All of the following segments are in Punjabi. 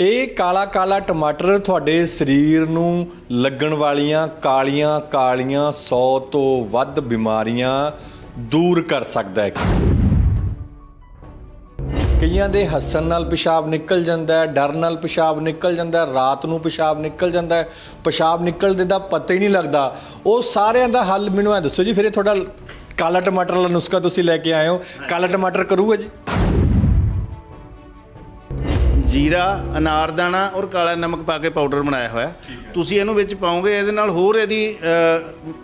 ਇਹ ਕਾਲਾ ਕਾਲਾ ਟਮਾਟਰ ਤੁਹਾਡੇ ਸਰੀਰ ਨੂੰ ਲੱਗਣ ਵਾਲੀਆਂ ਕਾਲੀਆਂ ਕਾਲੀਆਂ 100 ਤੋਂ ਵੱਧ ਬਿਮਾਰੀਆਂ ਦੂਰ ਕਰ ਸਕਦਾ ਹੈ। ਕਈਆਂ ਦੇ ਹੱਸਣ ਨਾਲ ਪਿਸ਼ਾਬ ਨਿਕਲ ਜਾਂਦਾ ਹੈ, ਡਰ ਨਾਲ ਪਿਸ਼ਾਬ ਨਿਕਲ ਜਾਂਦਾ ਹੈ, ਰਾਤ ਨੂੰ ਪਿਸ਼ਾਬ ਨਿਕਲ ਜਾਂਦਾ ਹੈ। ਪਿਸ਼ਾਬ ਨਿਕਲਦੇ ਦਾ ਪਤਾ ਹੀ ਨਹੀਂ ਲੱਗਦਾ। ਉਹ ਸਾਰਿਆਂ ਦਾ ਹੱਲ ਮੈਨੂੰ ਐ ਦੱਸੋ ਜੀ, ਫਿਰ ਇਹ ਤੁਹਾਡਾ ਕਾਲਾ ਟਮਾਟਰ ਵਾਲਾ ਨੁਸਖਾ ਤੁਸੀਂ ਲੈ ਕੇ ਆਏ ਹੋ। ਕਾਲਾ ਟਮਾਟਰ ਕਰੂਗਾ ਜੀ? ਜੀਰਾ ਅਨਾਰਦਾਨਾ ਔਰ ਕਾਲਾ ਨਮਕ ਪਾ ਕੇ ਪਾਊਡਰ ਬਣਾਇਆ ਹੋਇਆ। ਤੁਸੀਂ ਇਹਨੂੰ ਵਿੱਚ ਪਾਓਗੇ ਇਹਦੇ ਨਾਲ ਹੋਰ ਇਹਦੀ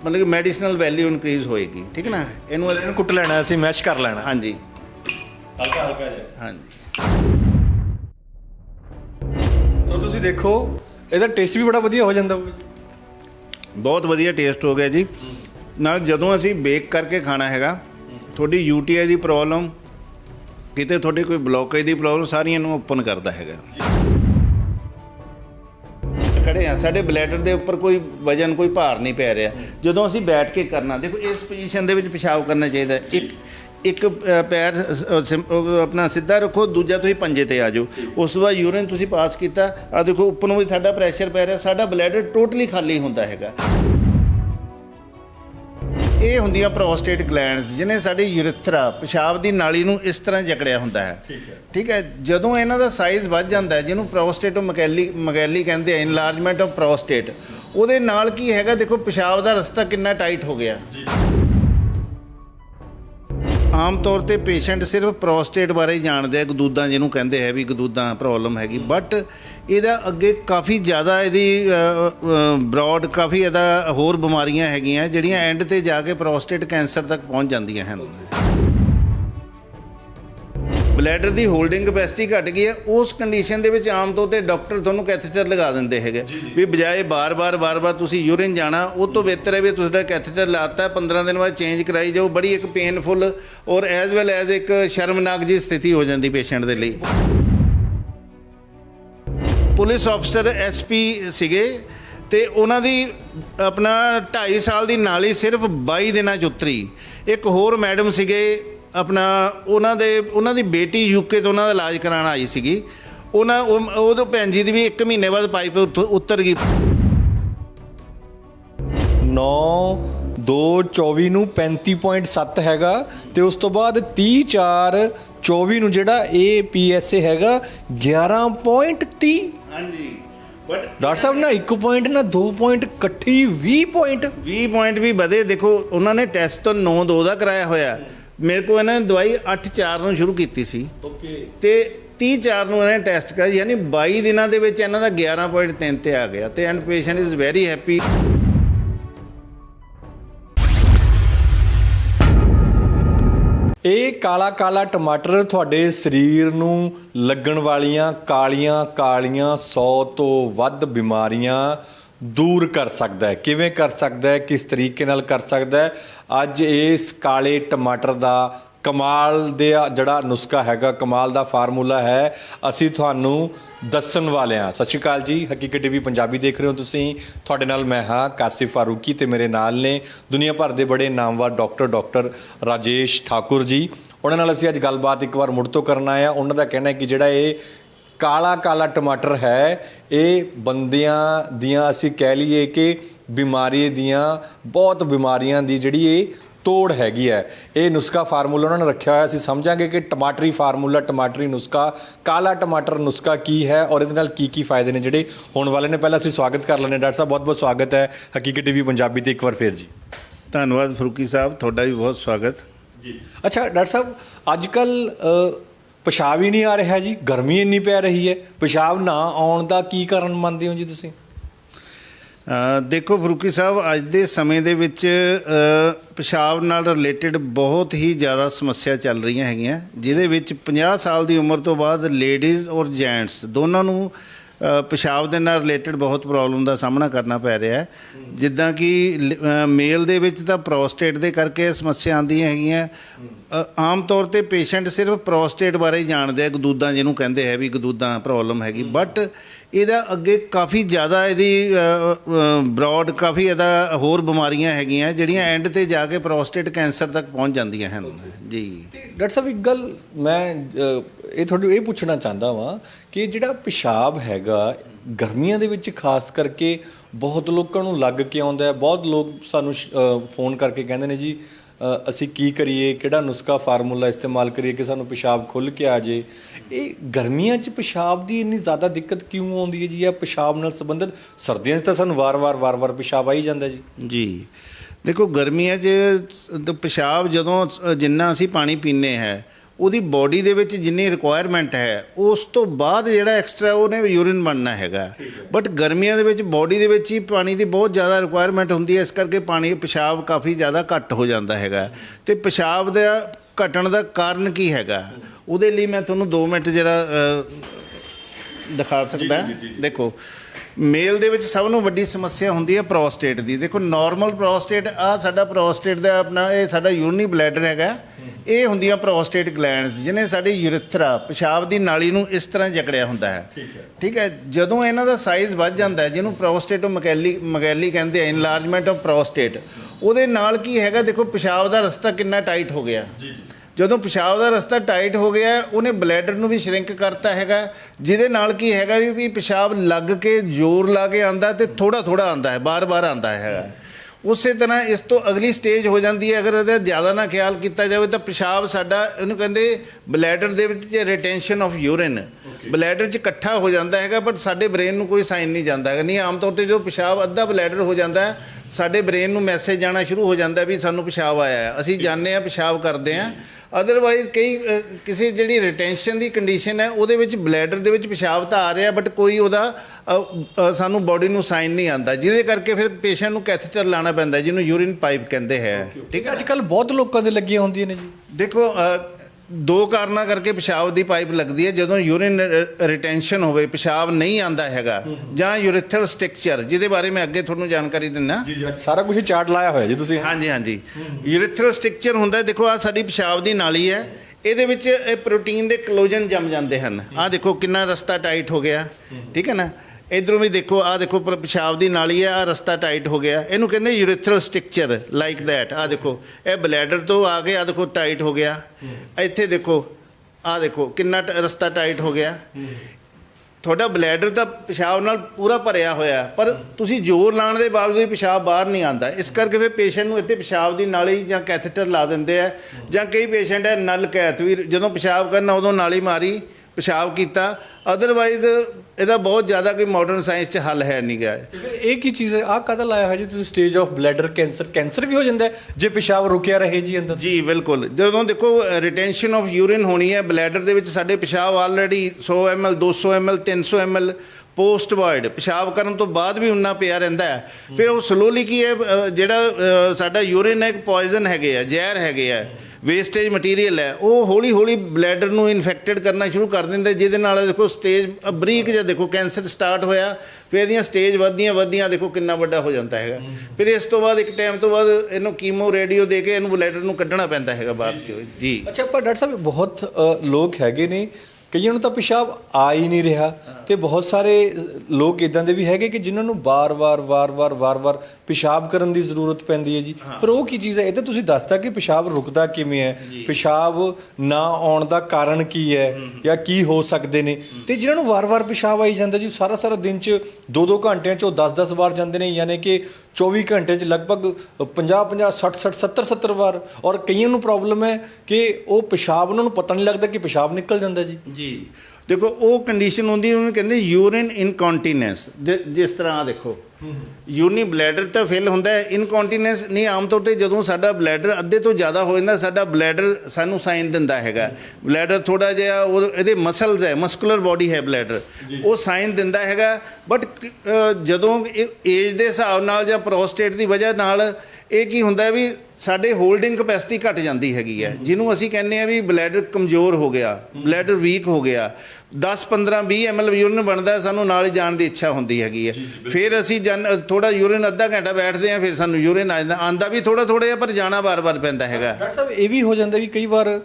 ਮਤਲਬ ਕਿ ਮੈਡੀਸਨਲ ਵੈਲਿਊ ਇਨਕਰੀਜ਼ ਹੋਏਗੀ ਠੀਕ ਹੈ ਨਾ ਇਹਨੂੰ ਇਹਨੂੰ ਕੁੱਟ ਲੈਣਾ ਅਸੀਂ ਮੈਸ਼ ਕਰ ਲੈਣਾ। ਹਾਂਜੀ। ਹਲਕਾ ਹਲਕਾ ਜਿਹਾ। ਹਾਂਜੀ। ਸੋ ਤੁਸੀਂ ਦੇਖੋ ਇਹਦਾ ਟੇਸਟ ਵੀ ਬੜਾ ਵਧੀਆ ਹੋ ਜਾਂਦਾ ਬਹੁਤ ਵਧੀਆ ਟੇਸਟ ਹੋ ਗਿਆ ਜੀ। ਨਾਲ ਜਦੋਂ ਅਸੀਂ ਬੇਕ ਕਰਕੇ ਖਾਣਾ ਹੈਗਾ ਤੁਹਾਡੀ ਯੂਟੀਆਈ ਦੀ ਪ੍ਰੋਬਲਮ ਕਿਤੇ ਤੁਹਾਡੀ ਕੋਈ ਬਲੋਕੇਜ ਦੀ ਪ੍ਰੋਬਲਮ ਸਾਰੀਆਂ ਨੂੰ ਓਪਨ ਕਰਦਾ ਹੈਗਾ। ਖੜੇ ਆ, ਸਾਡੇ ਬਲੈਡਰ ਦੇ ਉੱਪਰ ਕੋਈ ਵਜਨ, ਕੋਈ ਭਾਰ ਨਹੀਂ ਪੈ ਰਿਹਾ। ਜਦੋਂ ਅਸੀਂ ਬੈਠ ਕੇ ਕਰਨਾ, ਦੇਖੋ ਇਸ ਪੋਜੀਸ਼ਨ ਦੇ ਵਿੱਚ ਪਿਸ਼ਾਬ ਕਰਨਾ ਚਾਹੀਦਾ ਇੱਕ ਇੱਕ ਪੈਰ ਆਪਣਾ ਸਿੱਧਾ ਰੱਖੋ, ਦੂਜਾ ਤੁਸੀਂ ਪੰਜੇ ਤੇ ਆ ਜਾਓ। ਉਸ ਤੋਂ ਬਾਅਦ ਯੂਰਿਨ ਤੁਸੀਂ ਪਾਸ ਕੀਤਾ। ਆ ਦੇਖੋ, ਉੱਪਰ ਨੂੰ ਵੀ ਸਾਡਾ ਪ੍ਰੈਸ਼ਰ ਪੈ ਰਿਹਾ। ਸਾਡਾ ਬਲੈਡਰ ਟੋਟਲੀ ਖਾਲੀ ਹੁੰਦਾ ਹੈਗਾ। ਇਹ ਹੁੰਦੀਆਂ ਪ੍ਰੋਸਟੇਟ ਗਲੈਂਡਸ ਜਿਹਨੇ ਸਾਡੀ ਯੂਰੇਥਰਾ ਪਿਸ਼ਾਬ ਦੀ ਨਾਲੀ ਨੂੰ ਇਸ ਤਰ੍ਹਾਂ ਜਕੜਿਆ ਹੁੰਦਾ ਹੈ। ਠੀਕ ਹੈ। ਜਦੋਂ ਇਹਨਾਂ ਦਾ ਸਾਈਜ਼ ਵੱਧ ਜਾਂਦਾ ਹੈ ਜਿਹਨੂੰ ਪ੍ਰੋਸਟੇਟੋ ਮਕੈਲੀ ਮਗੈਲੀ ਕਹਿੰਦੇ ਆ ਇਨਲਾਰਜਮੈਂਟ ਆਫ ਪ੍ਰੋਸਟੇਟ ਉਹਦੇ ਨਾਲ ਕੀ ਹੈਗਾ ਦੇਖੋ ਪਿਸ਼ਾਬ ਦਾ ਰਸਤਾ ਕਿੰਨਾ ਟਾਈਟ ਹੋ ਗਿਆ। ਆਮ ਤੌਰ ਤੇ ਪੇਸ਼ੈਂਟ ਸਿਰਫ ਪ੍ਰੋਸਟੇਟ ਬਾਰੇ ਹੀ ਜਾਣਦੇ ਆ ਗਦੂਦਾਂ ਜਿਹਨੂੰ ਕਹਿੰਦੇ ਹੈ ਵੀ ਗਦੂਦਾਂ ਪ੍ਰੋਬਲਮ ਹੈਗੀ ਬਟ ਇਹਦਾ ਅੱਗੇ ਕਾਫੀ ਜ਼ਿਆਦਾ ਇਹਦੀ ਬ੍ਰੌਡ ਕਾਫੀ ਇਹਦਾ ਹੋਰ ਬਿਮਾਰੀਆਂ ਹੈਗੀਆਂ ਜਿਹੜੀਆਂ ਐਂਡ ਤੇ ਜਾ ਕੇ ਪ੍ਰੋਸਟੇਟ ਕੈਂਸਰ ਤੱਕ ਪਹੁੰਚ ਜਾਂਦੀਆਂ ਹਨ। ਬਲੈਡਰ ਦੀ ਹੋਲਡਿੰਗ ਕੈਪੈਸਿਟੀ ਘਟ ਗਈ ਹੈ ਉਸ ਕੰਡੀਸ਼ਨ ਦੇ ਵਿੱਚ ਆਮ ਤੌਰ ਤੇ ਡਾਕਟਰ ਤੁਹਾਨੂੰ ਕੈਥੇਟਰ ਲਗਾ ਦਿੰਦੇ ਹੈਗੇ। ਵੀ ਬਜਾਏ ਬਾਰ-ਬਾਰ ਬਾਰ-ਬਾਰ ਤੁਸੀਂ ਯੂਰਿਨ ਜਾਣਾ ਉਹ ਤੋਂ ਬਿਹਤਰ ਹੈ ਵੀ ਤੁਹਾਡਾ ਕੈਥੇਟਰ ਲਾਤਾ 15 ਦਿਨ ਬਾਅਦ ਚੇਂਜ ਕਰਾਈ ਜਾਓ ਬੜੀ ਇੱਕ ਪੇਨਫੁਲ ਔਰ ਐਜ਼ ਵੈਲ ਐਜ਼ ਇੱਕ ਸ਼ਰਮਨਾਕ ਜੀ ਸਥਿਤੀ ਹੋ ਜਾਂਦੀ ਪੇਸ਼ੈਂਟ ਦੇ ਲਈ। ਪੁਲਿਸ ਅਫਸਰ ਐਸਪੀ ਸੀਗੇ ਤੇ ਉਹਨਾਂ ਦੀ ਆਪਣਾ 2.5 ਸਾਲ ਦੀ ਨਾਲੀ ਸਿਰਫ 22 ਦਿਨਾਂ ਚ ਉਤਰੀ। ਇੱਕ ਹੋਰ ਮੈਡਮ ਸੀਗੇ, ਆਪਣਾ ਉਹਨਾਂ ਦੇ, ਉਹਨਾਂ ਦੀ ਬੇਟੀ ਯੂਕੇ ਤੋਂ ਉਹਨਾਂ ਦਾ ਇਲਾਜ ਕਰਾਉਣ ਆਈ ਸੀਗੀ। ਉਹਨਾਂ, ਉਹ- ਉਹਦੇ ਭੈਣ ਜੀ ਦੀ ਵੀ 1 ਮਹੀਨੇ ਬਾਅਦ ਪਾਈਪ ਉੱਥੋਂ ਉਤਰ ਗਈ। 9 2 24 ਨੂੰ 35.7 ਹੈਗਾ ਤੇ ਉਸ ਤੋਂ ਬਾਅਦ 30 4 24 ਨੂੰ ਜਿਹੜਾ APSA ਹੈਗਾ 11.30 ਹਾਂਜੀ। ਬਟ ਡਾਕਟਰ ਸਾਹਿਬ ਨਾ 1 ਪੁਆਇੰਟ ਨਾ 2 ਪੁਆਇੰਟ ਇਕੱਠੀ 20 ਪੁਆਇੰਟ 20 ਪੁਆਇੰਟ ਵੀ ਵਧੇ। ਦੇਖੋ ਉਹਨਾਂ ਨੇ ਟੈਸਟ ਤਾਂ 9 2 ਦਾ ਕਰਾਇਆ ਹੋਇਆ। ਮੇਰੇ ਕੋਲ ਇਹਨਾਂ ਨੇ ਦਵਾਈ 8 4 ਨੂੰ ਸ਼ੁਰੂ ਕੀਤੀ ਸੀ। ਓਕੇ ਤੇ 30 4 ਨੂੰ ਇਹਨਾਂ ਨੇ ਟੈਸਟ ਕਰਾਇਆ ਯਾਨੀ 22 ਦਿਨਾਂ ਦੇ ਵਿੱਚ ਇਹਨਾਂ ਦਾ 11.3 ਤੇ ਆ ਗਿਆ। ਤੇ and patient is very happy ਇਹ ਕਾਲਾ ਕਾਲਾ ਟਮਾਟਰ ਤੁਹਾਡੇ ਸਰੀਰ ਨੂੰ ਲੱਗਣ ਵਾਲੀਆਂ ਕਾਲੀਆਂ ਕਾਲੀਆਂ 100 ਤੋਂ ਵੱਧ ਬਿਮਾਰੀਆਂ ਦੂਰ ਕਰ ਸਕਦਾ ਹੈ। ਕਿਵੇਂ ਕਰ ਸਕਦਾ ਹੈ? ਕਿਸ ਤਰੀਕੇ ਨਾਲ ਕਰ ਸਕਦਾ ਹੈ? ਅੱਜ ਇਸ ਕਾਲੇ ਟਮਾਟਰ ਦਾ ਕਮਾਲ ਦੇ ਜਿਹੜਾ ਨੁਸਖਾ ਹੈਗਾ, ਕਮਾਲ ਦਾ ਫਾਰਮੂਲਾ ਹੈ। ਅਸੀਂ ਤੁਹਾਨੂੰ ਦੱਸਣ ਵਾਲੇ ਹਾਂ। ਸਤਿ ਸ਼੍ਰੀ ਅਕਾਲ ਜੀ। ਹਕੀਕਤ ਟੀਵੀ ਪੰਜਾਬੀ ਦੇਖ ਰਹੇ ਹੋ ਤੁਸੀਂ। ਤੁਹਾਡੇ ਨਾਲ ਮੈਂ ਹਾਂ ਕਾਸਿਫ ਫਾਰੂਕੀ ਤੇ ਮੇਰੇ ਨਾਲ ਨੇ ਦੁਨੀਆ ਭਰ ਦੇ ਬੜੇ ਨਾਮਵਰ ਡਾਕਟਰ ਡਾਕਟਰ ਰਾਜੇਸ਼ ਠਾਕੁਰ ਜੀ। ਉਹਨਾਂ ਨਾਲ ਅਸੀਂ ਅੱਜ ਗੱਲਬਾਤ ਇੱਕ ਵਾਰ ਮੁੜ ਤੋਂ ਕਰਨਾ ਆ ਉਹਨਾਂ ਦਾ ਕਹਿਣਾ ਹੈ ਕਿ ਜਿਹੜਾ ਇਹ ਕਾਲਾ ਕਾਲਾ ਟਮਾਟਰ ਹੈ, ਇਹ ਬੰਦਿਆਂ ਦੀਆਂ ਅਸੀਂ ਕਹਿ ਲਈਏ ਕਿ ਬਿਮਾਰੀ ਦੀਆਂ, ਬਹੁਤ ਬਿਮਾਰੀਆਂ ਦੀ ਜਿਹੜੀ ਇਹ ਤੋੜ ਹੈਗੀ ਹੈ। ਇਹ ਨੁਸਖਾ ਫਾਰਮੂਲਾ ਉਹਨਾਂ ਨੇ ਰੱਖਿਆ ਹੋਇਆ ਅਸੀਂ ਸਮਝਾਂਗੇ ਕਿ ਟਮਾਟਰੀ ਫਾਰਮੂਲਾ ਟਮਾਟਰੀ ਨੁਸਖਾ ਕਾਲਾ ਟਮਾਟਰ ਨੁਸਖਾ ਕੀ ਹੈ ਔਰ ਇਹਦੇ ਨਾਲ ਕੀ ਕੀ ਫਾਇਦੇ ਨੇ ਜਿਹੜੇ ਹੋਣ ਵਾਲੇ ਨੇ। ਪਹਿਲਾਂ ਅਸੀਂ ਸਵਾਗਤ ਕਰ ਲੈਂਦੇ ਹਾਂ। ਡਾਕਟਰ ਸਾਹਿਬ ਬਹੁਤ ਬਹੁਤ ਸਵਾਗਤ ਹੈ ਹਕੀਕਤ ਟੀਵੀ ਪੰਜਾਬੀ ਤੇ ਇੱਕ ਵਾਰ ਫੇਰ ਜੀ। ਧੰਨਵਾਦ ਫਰੂਕੀ ਸਾਹਿਬ ਤੁਹਾਡਾ ਵੀ ਬਹੁਤ ਸਵਾਗਤ। ਜੀ। ਅੱਛਾ ਡਾਕਟਰ ਸਾਹਿਬ ਅੱਜ ਕੱਲ ਪਿਸ਼ਾਬ ਹੀ ਨਹੀਂ ਆ ਰਿਹਾ ਜੀ। ਗਰਮੀ ਇੰਨੀ ਪੈ ਰਹੀ ਹੈ। ਪਿਸ਼ਾਬ ਨਾ ਆਉਣ ਦਾ ਕੀ ਕਾਰਨ ਮੰਨਦੇ ਹੋ ਜੀ ਤੁਸੀਂ? ਦੇਖੋ ਫਰੂਕੀ ਸਾਹਿਬ ਅੱਜ ਦੇ ਸਮੇਂ ਦੇ ਵਿੱਚ ਪਿਸ਼ਾਬ ਨਾਲ ਰਿਲੇਟਡ ਬਹੁਤ ਹੀ ਜ਼ਿਆਦਾ ਸਮੱਸਿਆ ਚੱਲ ਰਹੀਆਂ ਹੈਗੀਆਂ ਜਿਹਦੇ ਵਿੱਚ 50 ਸਾਲ ਦੀ ਉਮਰ ਤੋਂ ਬਾਅਦ ਲੇਡੀਜ਼ ਔਰ ਜੈਂਟਸ ਦੋਨਾਂ ਨੂੰ ਅ, ਪਿਸ਼ਾਬ ਦੇ ਨਾਲ ਰਿਲੇਟਡ ਬਹੁਤ ਪ੍ਰੋਬਲਮ ਦਾ ਸਾਹਮਣਾ ਕਰਨਾ ਪੈ ਰਿਹਾ ਹੈ। ਜਿੱਦਾਂ ਕਿ ਮੇਲ ਦੇ ਵਿੱਚ ਤਾਂ ਪ੍ਰੋਸਟੇਟ ਦੇ ਕਰਕੇ ਸਮੱਸਿਆ ਆਉਂਦੀਆਂ ਹੈਗੀਆਂ। ਆਮ ਤੌਰ ਤੇ ਪੇਸ਼ੈਂਟ ਸਿਰਫ ਪ੍ਰੋਸਟੇਟ ਬਾਰੇ ਹੀ ਜਾਣਦੇ ਆ ਗਦੂਦਾਂ ਜਿਹਨੂੰ ਕਹਿੰਦੇ ਹੈ ਵੀ ਗਦੂਦਾਂ ਪ੍ਰੋਬਲਮ ਹੈਗੀ। ਬਟ ਇਹਦਾ ਅੱਗੇ ਕਾਫੀ ਜ਼ਿਆਦਾ ਇਹਦੀ ਬ੍ਰੌਡ ਕਾਫੀ ਇਹਦਾ ਹੋਰ ਬਿਮਾਰੀਆਂ ਹੈਗੀਆਂ, ਜਿਹੜੀਆਂ ਐਂਡ ਤੇ ਜਾ ਕੇ ਪ੍ਰੋਸਟੇਟ ਕੈਂਸਰ ਤੱਕ ਪਹੁੰਚ ਜਾਂਦੀਆਂ ਹਨ। ਜੀ। ਡਾਕਟਰ ਸਾਹਿਬ, ਇੱਕ ਗੱਲ ਮੈਂ ਇਹ ਤੁਹਾਨੂੰ ਇਹ ਪੁੱਛਣਾ ਚਾਹੁੰਦਾ ਵਾਂ ਕਿ ਜਿਹੜਾ ਪਿਸ਼ਾਬ ਹੈਗਾ, ਗਰਮੀਆਂ ਦੇ ਵਿੱਚ ਖਾਸ ਕਰਕੇ ਬਹੁਤ ਲੋਕਾਂ ਨੂੰ ਲੱਗ ਕੇ ਆਉਂਦਾ ਹੈ। ਬਹੁਤ ਲੋਕ ਸਾਨੂੰ ਸ਼- ਫੋਨ ਕਰਕੇ ਕਹਿੰਦੇ ਨੇ ਜੀ ਅਸੀਂ ਕੀ ਕਰੀਏ, ਕਿਹੜਾ ਨੁਸਖਾ ਫਾਰਮੂਲਾ ਇਸਤੇਮਾਲ ਕਰੀਏ ਕਿ ਸਾਨੂੰ ਪਿਸ਼ਾਬ ਖੁੱਲ ਕੇ ਆ ਜੇ। ਇਹ ਗਰਮੀਆਂ 'ਚ ਪਿਸ਼ਾਬ ਦੀ ਇੰਨੀ ਜ਼ਿਆਦਾ ਦਿੱਕਤ ਕਿਉਂ ਆਉਂਦੀ ਹੈ ਜੀ? ਇਹ ਪਿਸ਼ਾਬ ਨਾਲ ਸੰਬੰਧਿਤ ਸਰਦੀਆਂ 'ਚ ਤਾਂ ਸਾਨੂੰ ਵਾਰ-ਵਾਰ ਵਾਰ-ਵਾਰ ਪਿਸ਼ਾਬ ਆਈ ਜਾਂਦਾ ਜੀ। ਜੀ। ਦੇਖੋ, ਗਰਮੀਆਂ 'ਚ ਤ- ਪਿਸ਼ਾਬ ਜਦੋਂ ਜਿੰਨਾ ਅਸੀਂ ਪਾਣੀ ਪੀਨੇ ਹੈ, ਉਹਦੀ ਬਾਡੀ ਦੇ ਵਿੱਚ ਜਿੰਨੀ ਰਿਕੁਆਇਰਮੈਂਟ ਹੈ, ਉਸ ਤੋਂ ਬਾਅਦ ਜਿਹੜਾ ਐਕਸਟਰਾ ਉਹਨੇ ਯੂਰਿਨ ਬਣਨਾ ਹੈਗਾ। ਬਟ ਗਰਮੀਆਂ ਦੇ ਵਿੱਚ ਬਾਡੀ ਦੇ ਵਿੱਚ ਹੀ ਪਾਣੀ ਦੀ ਬਹੁਤ ਜ਼ਿਆਦਾ ਰਿਕੁਆਇਰਮੈਂਟ ਹੁੰਦੀ ਹੈ, ਇਸ ਕਰਕੇ ਪਾਣੀ, ਪਿਸ਼ਾਬ ਕਾਫੀ ਜ਼ਿਆਦਾ ਘੱਟ ਹੋ ਜਾਂਦਾ ਹੈਗਾ। ਤੇ ਪਿਸ਼ਾਬ ਦਾ ਘਟਣ ਦਾ ਕਾਰਨ ਕੀ ਹੈਗਾ? ਉਹਦੇ ਲਈ ਮੈਂ ਤੁਹਾਨੂੰ 2 ਮਿੰਟ ਜਰਾ ਦਿਖਾ ਸਕਦਾ। ਦੇਖੋ ਮੇਲ ਦੇ ਵਿੱਚ ਸਭ ਨੂੰ ਵੱਡੀ ਸਮੱਸਿਆ ਹੁੰਦੀ ਹੈ ਪ੍ਰੋਸਟੇਟ ਦੀ। ਦੇਖੋ ਨਾਰਮਲ ਪ੍ਰੋਸਟੇਟ ਆ ਸਾਡਾ ਪ੍ਰੋਸਟੇਟ ਦਾ ਆਪਣਾ ਇਹ ਸਾਡਾ ਯੂਰਨੀ ਬਲੈਡਰ ਹੈਗਾ। ਇਹ ਹੁੰਦੀਆਂ ਪ੍ਰੋਸਟੇਟ ਗਲੈਂਡਸ ਜਿਹਨੇ ਸਾਡੀ ਯੂਰੇਥਰਾ ਪਿਸ਼ਾਬ ਦੀ ਨਾਲੀ ਨੂੰ ਇਸ ਤਰ੍ਹਾਂ ਜਕੜਿਆ ਹੁੰਦਾ ਹੈ। ਠੀਕ ਹੈ। ਜਦੋਂ ਇਹਨਾਂ ਦਾ ਸਾਈਜ਼ ਵੱਧ ਜਾਂਦਾ ਹੈ ਜਿਹਨੂੰ ਪ੍ਰੋਸਟੇਟੋ ਮਕੈਲੀ ਮਕੈਲੀ ਕਹਿੰਦੇ ਆ ਇਨਲਾਰਜਮੈਂਟ ਆਫ ਪ੍ਰੋਸਟੇਟ ਉਹਦੇ ਨਾਲ ਕੀ ਹੈਗਾ ਦੇਖੋ ਪਿਸ਼ਾਬ ਦਾ ਰਸਤਾ ਕਿੰਨਾ ਟਾਈਟ ਹੋ ਗਿਆ। ਜਦੋਂ ਪਿਸ਼ਾਬ ਦਾ ਰਸਤਾ ਟਾਈਟ ਹੋ ਗਿਆ ਉਹਨੇ ਬਲੈਡਰ ਨੂੰ ਵੀ ਸ਼ਰਿੰਕ ਕਰਤਾ ਹੈਗਾ ਜਿਹਦੇ ਨਾਲ ਕੀ ਹੈਗਾ ਵੀ ਵੀ ਪਿਸ਼ਾਬ ਲੱਗ ਕੇ ਜ਼ੋਰ ਲਾ ਕੇ ਆਂਦਾ ਤੇ ਥੋੜਾ ਥੋੜਾ ਆਂਦਾ ਹੈ ਬਾਰ-ਬਾਰ ਆਂਦਾ ਹੈਗਾ। ਉਸੇ ਤਰ੍ਹਾਂ ਇਸ ਤੋਂ ਅਗਲੀ ਸਟੇਜ ਹੋ ਜਾਂਦੀ ਹੈ। ਅਗਰ ਇਹਦਾ ਜ਼ਿਆਦਾ ਨਾ ਖਿਆਲ ਕੀਤਾ ਜਾਵੇ ਤਾਂ ਪਿਸ਼ਾਬ ਸਾਡਾ ਇਹਨੂੰ ਕਹਿੰਦੇ ਬਲੈਡਰ ਦੇ ਵਿੱਚ ਰਿਟੈਂਸ਼ਨ ਆਫ ਯੂਰਿਨ ਬਲੈਡਰ 'ਚ ਇਕੱਠਾ ਹੋ ਜਾਂਦਾ ਹੈਗਾ ਬਟ ਸਾਡੇ ਬ੍ਰੇਨ ਨੂੰ ਕੋਈ ਸਾਈਨ ਨਹੀਂ ਜਾਂਦਾ ਹੈਗਾ। ਨਹੀਂ ਆਮ ਤੌਰ ਤੇ ਜੋ ਪਿਸ਼ਾਬ ਅੱਧਾ ਬਲੈਡਰ ਹੋ ਜਾਂਦਾ ਸਾਡੇ ਬ੍ਰੇਨ ਨੂੰ ਮੈਸੇਜ ਜਾਣਾ ਸ਼ੁਰੂ ਹੋ ਜਾਂਦਾ ਵੀ ਸਾਨੂੰ ਪਿਸ਼ਾਬ ਆਇਆ ਹੈ। ਅਸੀਂ ਜਾਣਦੇ ਹਾਂ ਪਿਸ਼ਾਬ ਕਰਦੇ ਹਾਂ। ਅਦਰਵਾਈਜ਼ ਕਈ ਕਿਸੇ ਜਿਹੜੀ ਰਿਟੈਂਸ਼ਨ ਦੀ ਕੰਡੀਸ਼ਨ ਹੈ ਉਹਦੇ ਵਿੱਚ ਬਲੈਡਰ ਦੇ ਵਿੱਚ ਪਿਸ਼ਾਬ ਤਾਂ ਆ ਰਿਹਾ ਬਟ ਕੋਈ ਉਹਦਾ ਸਾਨੂੰ ਬਾਡੀ ਨੂੰ ਸਾਈਨ ਨਹੀਂ ਆਂਦਾ ਜਿਹਦੇ ਕਰਕੇ ਫਿਰ ਪੇਸ਼ੈਂਟ ਨੂੰ ਕੈਥੇਟਰ ਲਾਣਾ ਪੈਂਦਾ ਜਿਹਨੂੰ ਯੂਰਿਨ ਪਾਈਪ ਕਹਿੰਦੇ ਹੈ। ਠੀਕ ਹੈ ਅੱਜ ਕੱਲ ਬਹੁਤ ਲੋਕਾਂ ਦੇ ਲੱਗੀਆਂ ਹੁੰਦੀਆਂ ਨੇ ਜੀ। ਦੇਖੋ ਦੋ ਕਾਰਨਾਂ ਕਰਕੇ ਪਿਸ਼ਾਬ ਦੀ ਪਾਈਪ ਲੱਗਦੀ ਹੈ। ਜਦੋਂ ਯੂਰਿਨ ਰਿਟੈਂਸ਼ਨ ਹੋਵੇ ਪਿਸ਼ਾਬ ਨਹੀਂ ਆਂਦਾ ਹੈਗਾ ਜਾਂ ਯੂਰੇਥਰਲ ਸਟ੍ਰਕਚਰ ਜਿਹਦੇ ਬਾਰੇ ਮੈਂ ਅੱਗੇ ਤੁਹਾਨੂੰ ਜਾਣਕਾਰੀ ਦਿੰਨਾ। ਸਾਰਾ ਕੁਝ ਚਾਰਟ ਲਾਇਆ ਹੋਇਆ ਜੀ ਤੁਸੀਂ। ਹਾਂਜੀ ਹਾਂਜੀ। ਯੂਰੇਥਰਲ ਸਟ੍ਰਕਚਰ ਹੁੰਦਾ ਦੇਖੋ ਆ ਸਾਡੀ ਪਿਸ਼ਾਬ ਦੀ ਨਾਲੀ ਹੈ। ਇਹਦੇ ਵਿੱਚ ਇਹ ਪ੍ਰੋਟੀਨ ਦੇ ਕਲੋਜਨ ਜੰਮ ਜਾਂਦੇ ਹਨ। ਆ ਦੇਖੋ ਕਿੰਨਾ ਰਸਤਾ ਟਾਈਟ ਹੋ ਗਿਆ। ਠੀਕ ਹੈ ਨਾ? ਇਧਰੋਂ ਵੀ ਦੇਖੋ ਆ ਦੇਖੋ ਪ- ਪਿਸ਼ਾਬ ਦੀ ਨਾਲੀ ਹੈ ਆ ਰਸਤਾ ਟਾਈਟ ਹੋ ਗਿਆ। ਇਹਨੂੰ ਕਹਿੰਦੇ ਯੂਰੇਥਰਲ ਸਟ੍ਰਕਚਰ ਲਾਈਕ ਥੈਟ ਆ ਦੇਖੋ ਇਹ ਬਲੈਡਰ ਤੋਂ ਆ ਕੇ ਆ ਦੇਖੋ ਟਾਈਟ ਹੋ ਗਿਆ। ਇੱਥੇ ਦੇਖੋ ਆ ਦੇਖੋ ਕਿੰਨਾ ਰਸਤਾ ਟਾਈਟ ਹੋ ਗਿਆ। ਤੁਹਾਡਾ ਬਲੈਡਰ ਤਾਂ ਪਿਸ਼ਾਬ ਨਾਲ ਪੂਰਾ ਭਰਿਆ ਹੋਇਆ ਪਰ ਤੁਸੀਂ ਜ਼ੋਰ ਲਾਉਣ ਦੇ ਬਾਵਜੂਦ ਵੀ ਪਿਸ਼ਾਬ ਬਾਹਰ ਨਹੀਂ ਆਉਂਦਾ। ਇਸ ਕਰਕੇ ਫਿਰ ਪੇਸ਼ੈਂਟ ਨੂੰ ਇੱਥੇ ਪਿਸ਼ਾਬ ਦੀ ਨਾਲੀ ਜਾਂ ਕੈਥੇਟਰ ਲਾ ਦਿੰਦੇ ਆ ਜਾਂ ਕਈ ਪੇਸ਼ੈਂਟ ਹੈ ਨਲ ਕੈਥ ਵੀ ਜਦੋਂ ਪਿਸ਼ਾਬ ਕਰਨਾ ਉਦੋਂ ਨਾਲੀ ਮਾਰੀ। ਪਿਸ਼ਾਬ ਕੀਤਾ। ਅਦਰਵਾਈਜ਼ ਇਹਦਾ ਬਹੁਤ ਜ਼ਿਆਦਾ ਕੋਈ ਮਾਡਰਨ ਸਾਇੰਸ 'ਚ ਹੱਲ ਹੈ ਨਹੀਂ ਗਾ ਇਹ ਕੀ ਚੀਜ਼ ਹੈ? ਆਹ ਕਦਾ ਲਾਇਆ ਹੋਇਆ ਜੀ ਤੁਸੀਂ stage of bladder cancer cancer ਵੀ ਹੋ ਜਾਂਦਾ ਜੇ ਪਿਸ਼ਾਬ ਰੁਕਿਆ ਰਹੇ ਜੀ ਅੰਦਰ। ਜੀ ਬਿਲਕੁਲ। ਜਦੋਂ ਦੇਖੋ ਰਿਟੈਂਸ਼ਨ ਆਫ ਯੂਰਿਨ ਹੋਣੀ ਹੈ ਬਲੈਡਰ ਦੇ ਵਿੱਚ ਸਾਡੇ ਪਿਸ਼ਾਬ already 100 ml 200 ml 300 ml post void ਪਿਸ਼ਾਬ ਕਰਨ ਤੋਂ ਬਾਅਦ ਵੀ ਉਨਾ ਪਿਆ ਰਹਿੰਦਾ ਹੈ। ਫਿਰ ਉਹ ਸਲੋਲੀ ਕੀ ਹੈ ਜਿਹੜਾ ਸਾਡਾ ਯੂਰਿਨ ਹੈ ਇੱਕ ਪੋਇਜ਼ਨ ਹੈਗੇ ਆ ਜ਼ਹਿਰ ਹੈਗੇ ਆ। ਵੇਸਟੇਜ ਮਟੀਰੀਅਲ ਹੈ, ਉਹ ਹੌਲੀ ਹੌਲੀ ਬਲੈਡਰ ਨੂੰ ਇਨਫੈਕਟਡ ਕਰਨਾ ਸ਼ੁਰੂ ਕਰ ਦਿੰਦਾ, ਜਿਹਦੇ ਨਾਲ ਦੇਖੋ ਸਟੇਜ ਬਰੀਕ ਜਿਹਾ ਦੇਖੋ ਕੈਂਸਰ ਸਟਾਰਟ ਹੋਇਆ, ਫਿਰ ਇਹਦੀਆਂ ਸਟੇਜ ਵੱਧਦੀਆਂ ਵੱਧਦੀਆਂ ਦੇਖੋ ਕਿੰਨਾ ਵੱਡਾ ਹੋ ਜਾਂਦਾ ਹੈਗਾ। ਫਿਰ ਇਸ ਤੋਂ ਬਾਅਦ ਇੱਕ ਟਾਈਮ ਤੋਂ ਬਾਅਦ ਇਹਨੂੰ ਕੀਮੋ ਰੇਡੀਓ ਦੇ ਕੇ ਇਹਨੂੰ ਬਲੈਡਰ ਨੂੰ ਕੱਢਣਾ ਪੈਂਦਾ ਹੈਗਾ ਬਾਹਰ ਚੋਂ। ਜੀ। ਅੱਛਾ, ਪਰ ਡਾਕਟਰ ਸਾਹਿਬ ਬਹੁਤ ਲੋਕ ਹੈਗੇ ਨੇ ਕਈਆਂ ਨੂੰ ਤਾਂ ਪਿਸ਼ਾਬ ਆ ਹੀ ਨਹੀਂ ਰਿਹਾ ਤੇ ਬਹੁਤ ਸਾਰੇ ਲੋਕ ਇਦਾਂ ਦੇ ਵੀ ਹੈਗੇ ਕਿ ਜਿਨ੍ਹਾਂ ਨੂੰ ਬਾਰ-ਬਾਰ ਵਾਰ-ਵਾਰ ਵਾਰ-ਵਾਰ ਪਿਸ਼ਾਬ ਕਰਨ ਦੀ ਜ਼ਰੂਰਤ ਪੈਂਦੀ ਹੈ ਜੀ। ਪਰ ਉਹ ਕੀ ਚੀਜ਼ ਹੈ? ਇਹ ਤਾਂ ਤੁਸੀਂ ਦੱਸਤਾ ਕਿ ਪਿਸ਼ਾਬ ਰੁਕਦਾ ਕਿਵੇਂ ਹੈ? ਪਿਸ਼ਾਬ ਨਾ ਆਉਣ ਦਾ ਕਾਰਨ ਕੀ ਹੈ ਜਾਂ ਕੀ ਹੋ ਸਕਦੇ ਨੇ? ਤੇ ਜਿਨ੍ਹਾਂ ਨੂੰ ਵਾਰ-ਵਾਰ ਪਿਸ਼ਾਬ ਆਈ ਜਾਂਦਾ ਜੀ ਸਾਰਾ ਸਾਰਾ ਦਿਨ ਚ 2-2 ਘੰਟਿਆਂ ਚੋਂ 10-10 ਵਾਰ ਜਾਂਦੇ ਨੇ ਯਾਨੀ ਕਿ 24 ਘੰਟੇ ਚ ਲਗਭਗ 50-50 60-60 70-70 ਵਾਰ। ਔਰ ਕਈਆਂ ਨੂੰ ਪ੍ਰੋਬਲਮ ਹੈ ਕਿ ਉਹ ਪਿਸ਼ਾਬ ਉਹਨਾਂ ਨੂੰ ਪਤਾ ਨਹੀਂ ਲੱਗਦਾ ਕਿ ਪਿਸ਼ਾਬ ਨਿਕਲ ਜਾਂਦਾ ਜੀ। ਜੀ। ਦੇਖੋ ਉਹ ਕੰਡੀਸ਼ਨ ਹੁੰਦੀ ਉਹਨੂੰ ਕਹਿੰਦੇ ਯੂਰਿਨ ਇਨਕੌਂਟੀਨੈਂਸ ਜਿਸ ਤਰ੍ਹਾਂ ਆ ਦੇਖੋ। ਯੂਨੀ ਬਲੈਡਰ ਤਾਂ ਫਿਲ ਹੁੰਦਾ ਹੈ ਇਨਕੌਂਟੀਨੈਂਸ ਨਹੀਂ ਆਮ ਤੌਰ ਤੇ ਜਦੋਂ ਸਾਡਾ ਬਲੈਡਰ ਅੱਧੇ ਤੋਂ ਜ਼ਿਆਦਾ ਹੋ ਜਾਂਦਾ ਸਾਡਾ ਬਲੈਡਰ ਸਾਨੂੰ ਸਾਈਨ ਦਿੰਦਾ ਹੈਗਾ। ਬਲੈਡਰ ਥੋੜਾ ਜਿਹਾ ਉਹ ਇਹਦੇ ਮਸਲਸ ਹੈ ਮਸਕੂਲਰ ਬਾਡੀ ਹੈ ਬਲੈਡਰ ਉਹ ਸਾਈਨ ਦਿੰਦਾ ਹੈਗਾ ਬਟ ਜਦੋਂ ਏਜ ਦੇ ਹਿਸਾਬ ਨਾਲ ਜਾਂ ਪ੍ਰੋਸਟੇਟ ਦੀ ਵਜ੍ਹਾ ਨਾਲ ਇਹ ਕੀ ਹੁੰਦਾ ਵੀ ਸਾਡੇ ਹੋਲਡਿੰਗ ਕਪੈਸਿਟੀ ਘਟ ਜਾਂਦੀ ਹੈਗੀ ਹੈ। ਜਿਹਨੂੰ ਅਸੀਂ ਕਹਿੰਦੇ ਆ ਵੀ ਬਲੈਡਰ ਕਮਜ਼ੋਰ ਹੋ ਗਿਆ ਬਲੈਡਰ ਵੀਕ ਹੋ ਗਿਆ। 10 15 20 ml ਯੂਰਿਨ ਬਣਦਾ ਸਾਨੂੰ ਨਾਲ ਹੀ ਜਾਣ ਦੀ ਇੱਛਾ ਹੁੰਦੀ ਹੈਗੀ ਹੈ। ਫਿਰ ਅਸੀਂ ਥੋੜਾ ਯੂਰਿਨ ਅੱਧਾ ਘੰਟਾ ਬੈਠਦੇ ਆ ਫਿਰ ਸਾਨੂੰ ਯੂਰਿਨ ਆ ਜਾਂਦਾ। ਆਂਦਾ ਵੀ ਥੋੜਾ ਥੋੜਾ ਜਿਹਾ ਪਰ ਜਾਣਾ ਵਾਰ-ਵਾਰ ਪੈਂਦਾ ਹੈਗਾ। ਡਾਕਟਰ ਸਾਹਿਬ ਇਹ ਵੀ ਹੋ ਜਾਂਦਾ ਵੀ ਕਈ ਵਾਰ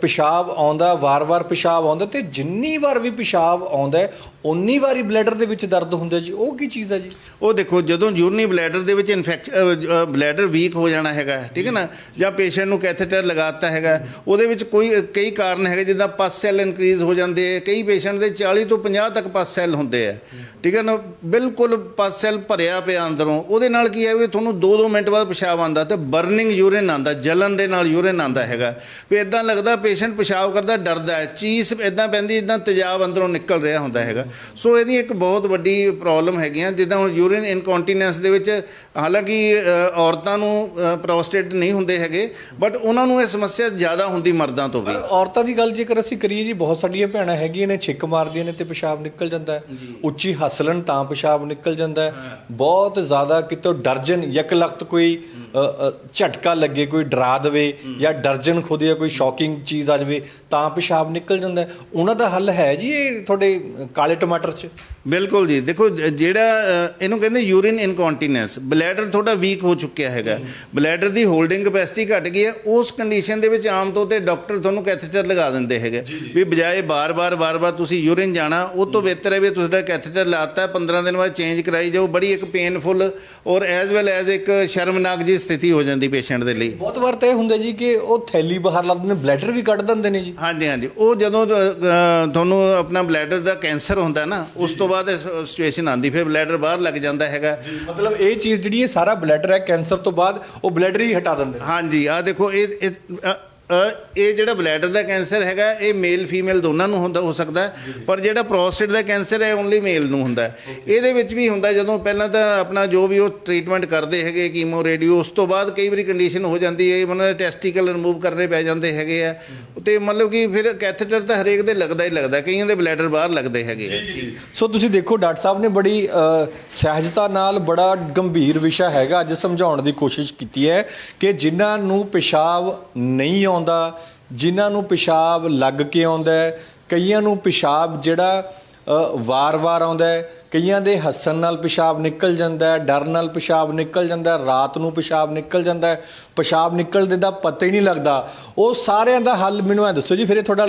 ਪਿਸ਼ਾਬ ਆਉਂਦਾ ਵਾਰ-ਵਾਰ ਪਿਸ਼ਾਬ ਆਉਂਦਾ ਤੇ ਜਿੰਨੀ ਵਾਰ ਵੀ ਪਿਸ਼ਾਬ ਆਉਂਦਾ ਉਨੀ ਵਾਰੀ ਬਲੈਡਰ ਦੇ ਵਿੱਚ ਦਰਦ ਹੁੰਦਾ ਜੀ। ਉਹ ਕੀ ਚੀਜ਼ ਹੈ ਜੀ? ਉਹ ਦੇਖੋ ਜਦੋਂ ਯੂਰਨੀ ਬਲੈਡਰ ਦੇ ਵਿੱਚ ਇਨਫੈਕਸ਼ਨ ਬਲੈਡਰ ਵੀਕ ਹੋ ਜਾਣਾ ਹੈਗਾ ਠੀਕ ਹੈ ਨਾ? ਜਾਂ ਪੇਸ਼ੈਂਟ ਨੂੰ ਕੈਥੇਟਰ ਲਗਾਤਾ ਹੈਗਾ ਉਹਦੇ ਵਿੱਚ ਕੋਈ ਕਈ ਕਾਰਨ ਹੈਗੇ ਜਿੱਦਾਂ ਪਸ ਸੈੱਲ ਇਨਕਰੀਜ਼ ਹੋ ਜਾਂਦੇ ਆ ਕਈ ਪੇਸ਼ੈਂਟ ਦੇ 40 ਤੋਂ 50 ਤੱਕ ਪਸ ਸੈੱਲ ਹੁੰਦੇ ਆ। ਠੀਕ ਹੈ ਨਾ? ਬਿਲਕੁਲ ਪਸ ਸੈੱਲ ਭਰਿਆ ਪਿਆ ਅੰਦਰੋਂ। ਉਹਦੇ ਨਾਲ ਕੀ ਹੈ ਵੀ ਤੁਹਾਨੂੰ 2-2 ਮਿੰਟ ਬਾਅਦ ਪਿਸ਼ਾਬ ਆਉਂਦਾ ਤੇ ਬਰਨਿੰਗ ਯੂਰਿਨ ਆਉਂਦਾ ਜਲਨ ਦੇ ਨਾਲ ਯੂਰਿਨ ਆਉਂਦਾ ਹੈਗਾ। ਵੀ ਇਦਾਂ ਲੱਗਦਾ ਪੇਸ਼ੈਂਟ ਪਿਸ਼ਾਬ ਕਰਦਾ, ਡਰਦਾ ਹੈ। ਚੀਸ ਇਦਾਂ ਪੈਂਦੀ ਇਦਾਂ ਤੇਜ਼ਾਬ ਅੰਦਰੋਂ ਨਿਕਲ ਰਿਹਾ ਹੁੰਦਾ ਹੈਗਾ। ਸੋ ਇਹਦੀ ਇੱਕ ਬਹੁਤ ਵੱਡੀ ਪ੍ਰੋਬਲਮ ਹੈਗੀਆਂ। ਜਿੱਦਾਂ ਹੁਣ ਯੂਰਿਨ ਇਨਕੌਂਟੀਨੈਂਸ ਦੇ ਵਿੱਚ, ਹਾਲਾਂਕਿ ਔਰਤਾਂ ਨੂੰ ਪ੍ਰੋਸਟੇਟ ਨਹੀਂ ਹੁੰਦੇ ਹੈਗੇ ਬਟ ਉਹਨਾਂ ਨੂੰ ਇਹ ਸਮੱਸਿਆ ਜ਼ਿਆਦਾ ਹੁੰਦੀ ਮਰਦਾਂ ਤੋਂ ਵੀ। ਔਰਤਾਂ ਦੀ ਗੱਲ ਜੇਕਰ ਅਸੀਂ ਕਰੀਏ ਜੀ, ਬਹੁਤ ਸਾਡੀਆਂ ਭੈਣਾਂ ਹੈਗੀਆਂ ਨੇ ਛਿੱਕ ਮਾਰਦੀਆਂ ਨੇ ਤੇ ਪਿਸ਼ਾਬ ਨਿਕਲ ਜਾਂਦਾ ਹੈ। ਉੱਚੀ ਹਸਲਣ ਤਾਂ ਪਿਸ਼ਾਬ ਨਿਕਲ ਜਾਂਦਾ ਹੈ। ਬਹੁਤ ਜ਼ਿਆਦਾ ਕਿਤੋਂ ਡਰਜਨ ਇੱਕ ਲਖਤ ਕੋਈ ਝਟਕਾ ਲੱਗੇ ਕੋਈ ਡਰਾ ਦੇਵੇ ਜਾਂ ਡਰਜਨ ਖੁਦ ਜਾਂ ਕੋਈ ਸ਼ੌਕਿੰਗ ਚੀਜ਼ ਆ ਜਾਵੇ ਤਾਂ ਪਿਸ਼ਾਬ ਨਿਕਲ ਜਾਂਦਾ ਉਹਨਾਂ ਦਾ ਹੱਲ ਹੈ ਜੀ ਇਹ ਤੁਹਾਡੇ ਕਾਲੇ ਟਮਾਟਰ 'ਚ? ਬਿਲਕੁਲ ਜੀ। ਦੇਖੋ ਜਿਹੜਾ ਇਹਨੂੰ ਕਹਿੰਦੇ ਯੂਰਿਨ ਇਨਕੌਂਟੀਨੈਂਸ ਬਲੈਡਰ ਥੋੜਾ ਵੀਕ ਹੋ ਚੁੱਕਿਆ ਹੈਗਾ। ਬਲੈਡਰ ਦੀ ਹੋਲਡਿੰਗ ਕਪੈਸਿਟੀ ਘਟ ਗਈ ਹੈ। ਉਸ ਕੰਡੀਸ਼ਨ ਦੇ ਵਿੱਚ ਆਮ ਤੌਰ ਤੇ ਡਾਕਟਰ ਤੁਹਾਨੂੰ ਕੈਥੇਟਰ ਲਗਾ ਦਿੰਦੇ ਹੈਗੇ। ਵੀ ਬਜਾਏ ਬਾਰ-ਬਾਰ ਬਾਰ-ਬਾਰ ਤੁਸੀਂ ਯੂਰਿਨ ਜਾਣਾ ਉਹ ਤੋਂ ਬਿਹਤਰ ਹੈ ਵੀ ਤੁਹਾਡਾ ਕੈਥੇਟਰ ਲਾਤਾ 15 ਦਿਨ ਬਾਅਦ ਚੇਂਜ ਕਰਾਈ ਜਾਓ। ਬੜੀ ਇੱਕ ਪੇਨਫੁਲ ਔਰ ਐਜ਼ ਵੈਲ ਐਜ਼ ਇੱਕ ਸ਼ਰਮਨਾਕ ਜੀ ਸਥਿਤੀ ਹੋ ਜਾਂਦੀ ਪੇਸ਼ੈਂਟ ਦੇ ਲਈ। ਬਹੁਤ ਵਾਰ ਤਾਂ ਇਹ ਹੁੰਦਾ ਜੀ ਕਿ ਉਹ ਥੈਲੀ ਬਾਹਰ ਲਾ ਦਿੰਦੇ ਨੇ ਬਲੈਡਰ ਵੀ ਕੱਢ ਦਿੰਦੇ ਨੇ ਜੀ। ਹਾਂਜੀ ਹਾਂਜੀ। ਉਹ ਜਦੋਂ ਤੁਹਾਨੂੰ ਆਪਣਾ ਬਲੈਡਰ ਦਾ ਕੈਂਸਰ ਹੁੰਦਾ ਨਾ ਉਸ ਤੋਂ ਬਾਅਦ ਸਿਚੁਏਸ਼ਨ ਆਂਦੀ ਫਿਰ ਬਲੈਡਰ ਬਾਹਰ ਲੱਗ ਜਾਂਦਾ ਹੈਗਾ। ਮਤਲਬ ਇਹ ਚੀਜ਼ ਜਿਹੜੀ ਇਹ ਸਾਰਾ ਬਲੈਡਰ ਹੈ ਕੈਂਸਰ ਤੋਂ ਬਾਅਦ ਉਹ ਬਲੈਡਰ ਹੀ ਹਟਾ ਦਿੰਦੇ ਹਾਂਜੀ ਆ ਦੇਖੋ ਇਹ ਇਹ ਅ, ਅ, ਇਹ ਜਿਹੜਾ ਬਲੈਡਰ ਦਾ ਕੈਂਸਰ ਹੈਗਾ ਇਹ ਮੇਲ ਫੀਮੇਲ ਦੋਨਾਂ ਨੂੰ ਹੁੰਦਾ ਹੋ ਸਕਦਾ ਪਰ ਜਿਹੜਾ ਪ੍ਰੋਸਟੇਟ ਦਾ ਕੈਂਸਰ ਹੈ ਓਨਲੀ ਮੇਲ ਨੂੰ ਹੁੰਦਾ ਹੈ। ਇਹਦੇ ਵਿੱਚ ਵੀ ਹੁੰਦਾ ਜਦੋਂ ਪਹਿਲਾਂ ਤਾਂ ਆਪਣਾ ਜੋ ਵੀ ਉਹ ਟ੍ਰੀਟਮੈਂਟ ਕਰਦੇ ਹੈਗੇ ਕੀਮੋ ਰੇਡੀਓ ਉਸ ਤੋਂ ਬਾਅਦ ਕਈ ਵਾਰੀ ਕੰਡੀਸ਼ਨ ਹੋ ਜਾਂਦੀ ਹੈ ਉਹਨਾਂ ਦੇ ਟੈਸਟੀਕਲ ਰਿਮੂਵ ਕਰਨੇ ਪੈ ਜਾਂਦੇ ਹੈਗੇ ਆ। ਤੇ ਮਤਲਬ ਕਿ ਫਿਰ ਕੈਥੇਟਰ ਤਾਂ ਹਰੇਕ ਦੇ ਲੱਗਦਾ ਹੀ ਲੱਗਦਾ ਕਈਆਂ ਦੇ ਬਲੈਡਰ ਬਾਹਰ ਲੱਗਦੇ ਹੈਗੇ ਸੋ ਤੁਸੀਂ ਦੇਖੋ ਡਾਕਟਰ ਸਾਹਿਬ ਨੇ ਬੜੀ ਸਹਿਜਤਾ ਨਾਲ ਬੜਾ ਗੰਭੀਰ ਵਿਸ਼ਾ ਹੈਗਾ ਅੱਜ ਸਮਝਾਉਣ ਦੀ ਕੋਸ਼ਿਸ਼ ਕੀਤੀ ਹੈ ਕਿ ਜਿਨ੍ਹਾਂ ਨੂੰ ਪਿਸ਼ਾਬ ਨਹੀਂ ਆਉਂਦਾ ਜਿਨ੍ਹਾਂ ਨੂੰ ਪਿਸ਼ਾਬ ਲੱਗ ਕੇ ਆਉਂਦਾ ਕਈਆਂ ਨੂੰ ਪਿਸ਼ਾਬ ਜਿਹੜਾ ਅ, ਵਾਰ-ਵਾਰ ਆਉਂਦਾ ਕਈਆਂ ਦੇ ਹੱਸਣ ਨਾਲ ਪਿਸ਼ਾਬ ਨਿਕਲ ਜਾਂਦਾ ਹੈ ਡਰ ਨਾਲ ਪਿਸ਼ਾਬ ਨਿਕਲ ਜਾਂਦਾ ਹੈ ਰਾਤ ਨੂੰ ਪਿਸ਼ਾਬ ਨਿਕਲ ਜਾਂਦਾ ਹੈ ਪਿਸ਼ਾਬ ਨਿਕਲਦੇ ਦਾ ਪਤਾ ਹੀ ਨਹੀਂ ਲੱਗਦਾ। ਉਹ ਸਾਰਿਆਂ ਦਾ ਹੱਲ ਮੈਨੂੰ ਐ ਦੱਸੋ ਜੀ ਫਿਰ ਇਹ ਤੁਹਾਡਾ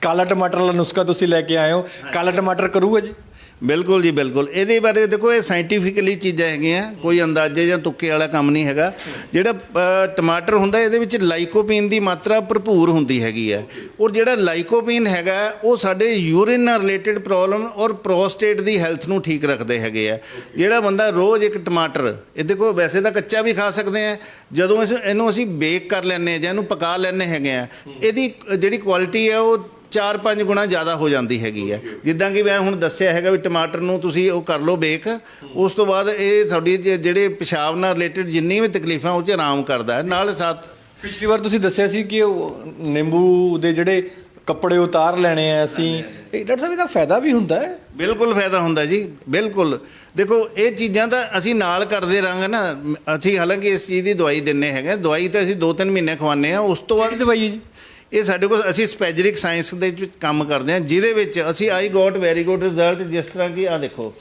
ਕਾਲਾ ਟਮਾਟਰ ਵਾਲਾ ਨੁਸਖਾ ਤੁਸੀਂ ਲੈ ਕੇ ਆਏ ਹੋ ਕਾਲਾ ਟਮਾਟਰ ਕਰੂਗਾ ਜੀ? ਬਿਲਕੁਲ ਜੀ, ਬਿਲਕੁਲ। ਇਹਦੇ ਬਾਰੇ ਦੇਖੋ, ਇਹ ਸਾਇੰਟੀਫਿਕਲੀ ਚੀਜ਼ਾਂ ਹੈਗੀਆਂ, ਕੋਈ ਅੰਦਾਜ਼ੇ ਜਾਂ ਤੁੱਕੇ ਵਾਲਾ ਕੰਮ ਨਹੀਂ ਹੈਗਾ। ਜਿਹੜਾ ਟਮਾਟਰ ਹੁੰਦਾ, ਇਹਦੇ ਵਿੱਚ ਲਾਈਕੋਪੀਨ ਦੀ ਮਾਤਰਾ ਭਰਪੂਰ ਹੁੰਦੀ ਹੈਗੀ ਹੈ। ਔਰ ਜਿਹੜਾ ਲਾਈਕੋਪੀਨ ਹੈਗਾ, ਉਹ ਸਾਡੇ ਯੂਰਿਨ ਨਾਲ ਰਿਲੇਟਡ ਪ੍ਰੋਬਲਮ ਔਰ ਪ੍ਰੋਸਟੇਟ ਦੀ ਹੈਲਥ ਨੂੰ ਠੀਕ ਰੱਖਦੇ ਹੈਗੇ ਆ। ਜਿਹੜਾ ਬੰਦਾ ਰੋਜ਼ ਇੱਕ ਟਮਾਟਰ, ਇਹ ਦੇਖੋ, ਵੈਸੇ ਤਾਂ ਕੱਚਾ ਵੀ ਖਾ ਸਕਦੇ ਆ। ਜਦੋਂ ਇਸ, ਇਹਨੂੰ ਅਸੀਂ ਬੇਕ ਕਰ ਲੈਂਦੇ ਆ ਜਾਂ ਇਹਨੂੰ ਪਕਾ ਲੈਂਦੇ ਹੈਗੇ ਆ, ਇਹਦੀ ਜਿਹੜੀ ਕੁਆਲਿਟੀ ਹੈ ਉਹ ਚਾਰ ਪੰਜ ਗੁਣਾ ਜ਼ਿਆਦਾ ਹੋ ਜਾਂਦੀ ਹੈਗੀ ਹੈ। ਜਿੱਦਾਂ ਕਿ ਮੈਂ ਹੁਣ ਦੱਸਿਆ ਹੈਗਾ ਵੀ ਟਮਾਟਰ ਨੂੰ ਤੁਸੀਂ ਉਹ ਕਰ ਲਓ ਬੇਕ ਉਸ ਤੋਂ ਬਾਅਦ ਇਹ ਤੁਹਾਡੀ ਜਿਹੜੇ ਪਿਸ਼ਾਬ ਨਾਲ ਰਿਲੇਟਡ ਜਿੰਨੀ ਵੀ ਤਕਲੀਫਾਂ ਉਹ 'ਚ ਆਰਾਮ ਕਰਦਾ ਹੈ। ਨਾਲ ਸਾਥ ਪਿਛਲੀ ਵਾਰ ਤੁਸੀਂ ਦੱਸਿਆ ਸੀ ਕਿ ਉਹ ਨਿੰਬੂ ਦੇ ਜਿਹੜੇ ਕੱਪੜੇ ਉਤਾਰ ਲੈਣੇ ਆ ਅਸੀਂ। ਇਹ ਡਾਕਟਰ ਸਾਹਿਬ ਇਹਦਾ ਫਾਇਦਾ ਵੀ ਹੁੰਦਾ ਹੈ? ਬਿਲਕੁਲ ਫਾਇਦਾ ਹੁੰਦਾ ਜੀ ਬਿਲਕੁਲ। ਦੇਖੋ ਇਹ ਚੀਜ਼ਾਂ ਤਾਂ ਅਸੀਂ ਨਾਲ ਕਰਦੇ ਰਾਂਗੇ ਨਾ। ਅਸੀਂ ਹਾਲਾਂਕਿ ਇਸ ਚੀਜ਼ ਦੀ ਦਵਾਈ ਦਿੰਨੇ ਹੈਗੇ ਦਵਾਈ ਤਾਂ ਅਸੀਂ 2-3 ਮਹੀਨੇ ਖਵਾਉਂਦੇ ਆ ਉਸ ਤੋਂ ਬਾਅਦ ਦਵਾਈ ਹੈ ਜੀ? ਇਹ ਸਾਡੇ ਕੋਲ ਅਸੀਂ ਸਪੈਜਰਿਕ ਸਾਇੰਸ ਦੇ ਵਿੱਚ ਕੰਮ ਕਰਦੇ ਹਾਂ ਜਿਹਦੇ ਵਿੱਚ ਅਸੀਂ I got very good result ਜਿਸ ਤਰ੍ਹਾਂ ਕਿ ਆ ਦੇਖੋ।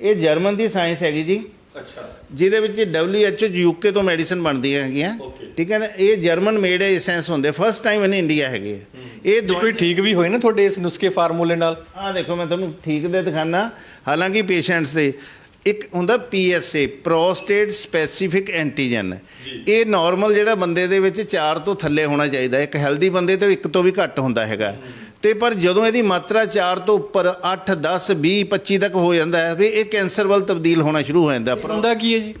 ਇਹ ਜਰਮਨ ਦੀ ਸਾਇੰਸ ਹੈਗੀ ਜੀ। ਅੱਛਾ। ਜਿਹਦੇ ਵਿੱਚ WHO ਯੂਕੇ ਤੋਂ ਮੈਡੀਸਨ ਬਣਦੀਆਂ ਹੈਗੀਆਂ। ਠੀਕ ਹੈ ਨਾ? ਇਹ ਜਰਮਨ ਮੇਡ ਐਸੈਂਸ ਹੁੰਦੇ। ਫਸਟ ਟਾਈਮ ਇਨ ਇੰਡੀਆ ਹੈਗੇ ਆ। ਇਹ ਕੋਈ ਠੀਕ ਵੀ ਹੋਏ ਨਾ ਤੁਹਾਡੇ ਇਸ ਨੁਸਖੇ ਫਾਰਮੂਲੇ ਨਾਲ? ਆ ਦੇਖੋ ਮੈਂ ਤੁਹਾਨੂੰ ਠੀਕ ਦੇ ਦਿਖਾਣਾ ਹਾਲਾਂਕਿ ਪੇਸ਼ੈਂਟਸ ਦੇ ਇੱਕ ਹੁੰਦਾ PSA ਪ੍ਰੋਸਟੇਟ ਸਪੈਸੀਫਿਕ ਐਂਟੀਜਨ ਇਹ ਨਾਰਮਲ ਜਿਹੜਾ ਬੰਦੇ ਦੇ ਵਿੱਚ 4 ਤੋਂ ਥੱਲੇ ਹੋਣਾ ਚਾਹੀਦਾ ਇੱਕ ਹੈਲਦੀ ਬੰਦੇ ਤੇ ਇੱਕ ਤੋਂ ਵੀ ਘੱਟ ਹੁੰਦਾ ਹੈਗਾ। ਤੇ ਪਰ ਜਦੋਂ ਇਹਦੀ ਮਾਤਰਾ 4 ਤੋਂ ਉੱਪਰ 8 10 20 25 ਤੱਕ ਹੋ ਜਾਂਦਾ ਹੈ ਵੀ ਇਹ ਕੈਂਸਰ ਵੱਲ ਤਬਦੀਲ ਹੋਣਾ ਸ਼ੁਰੂ ਹੋ ਜਾਂਦਾ। ਹੁੰਦਾ ਕੀ ਹੈ ਜੀ?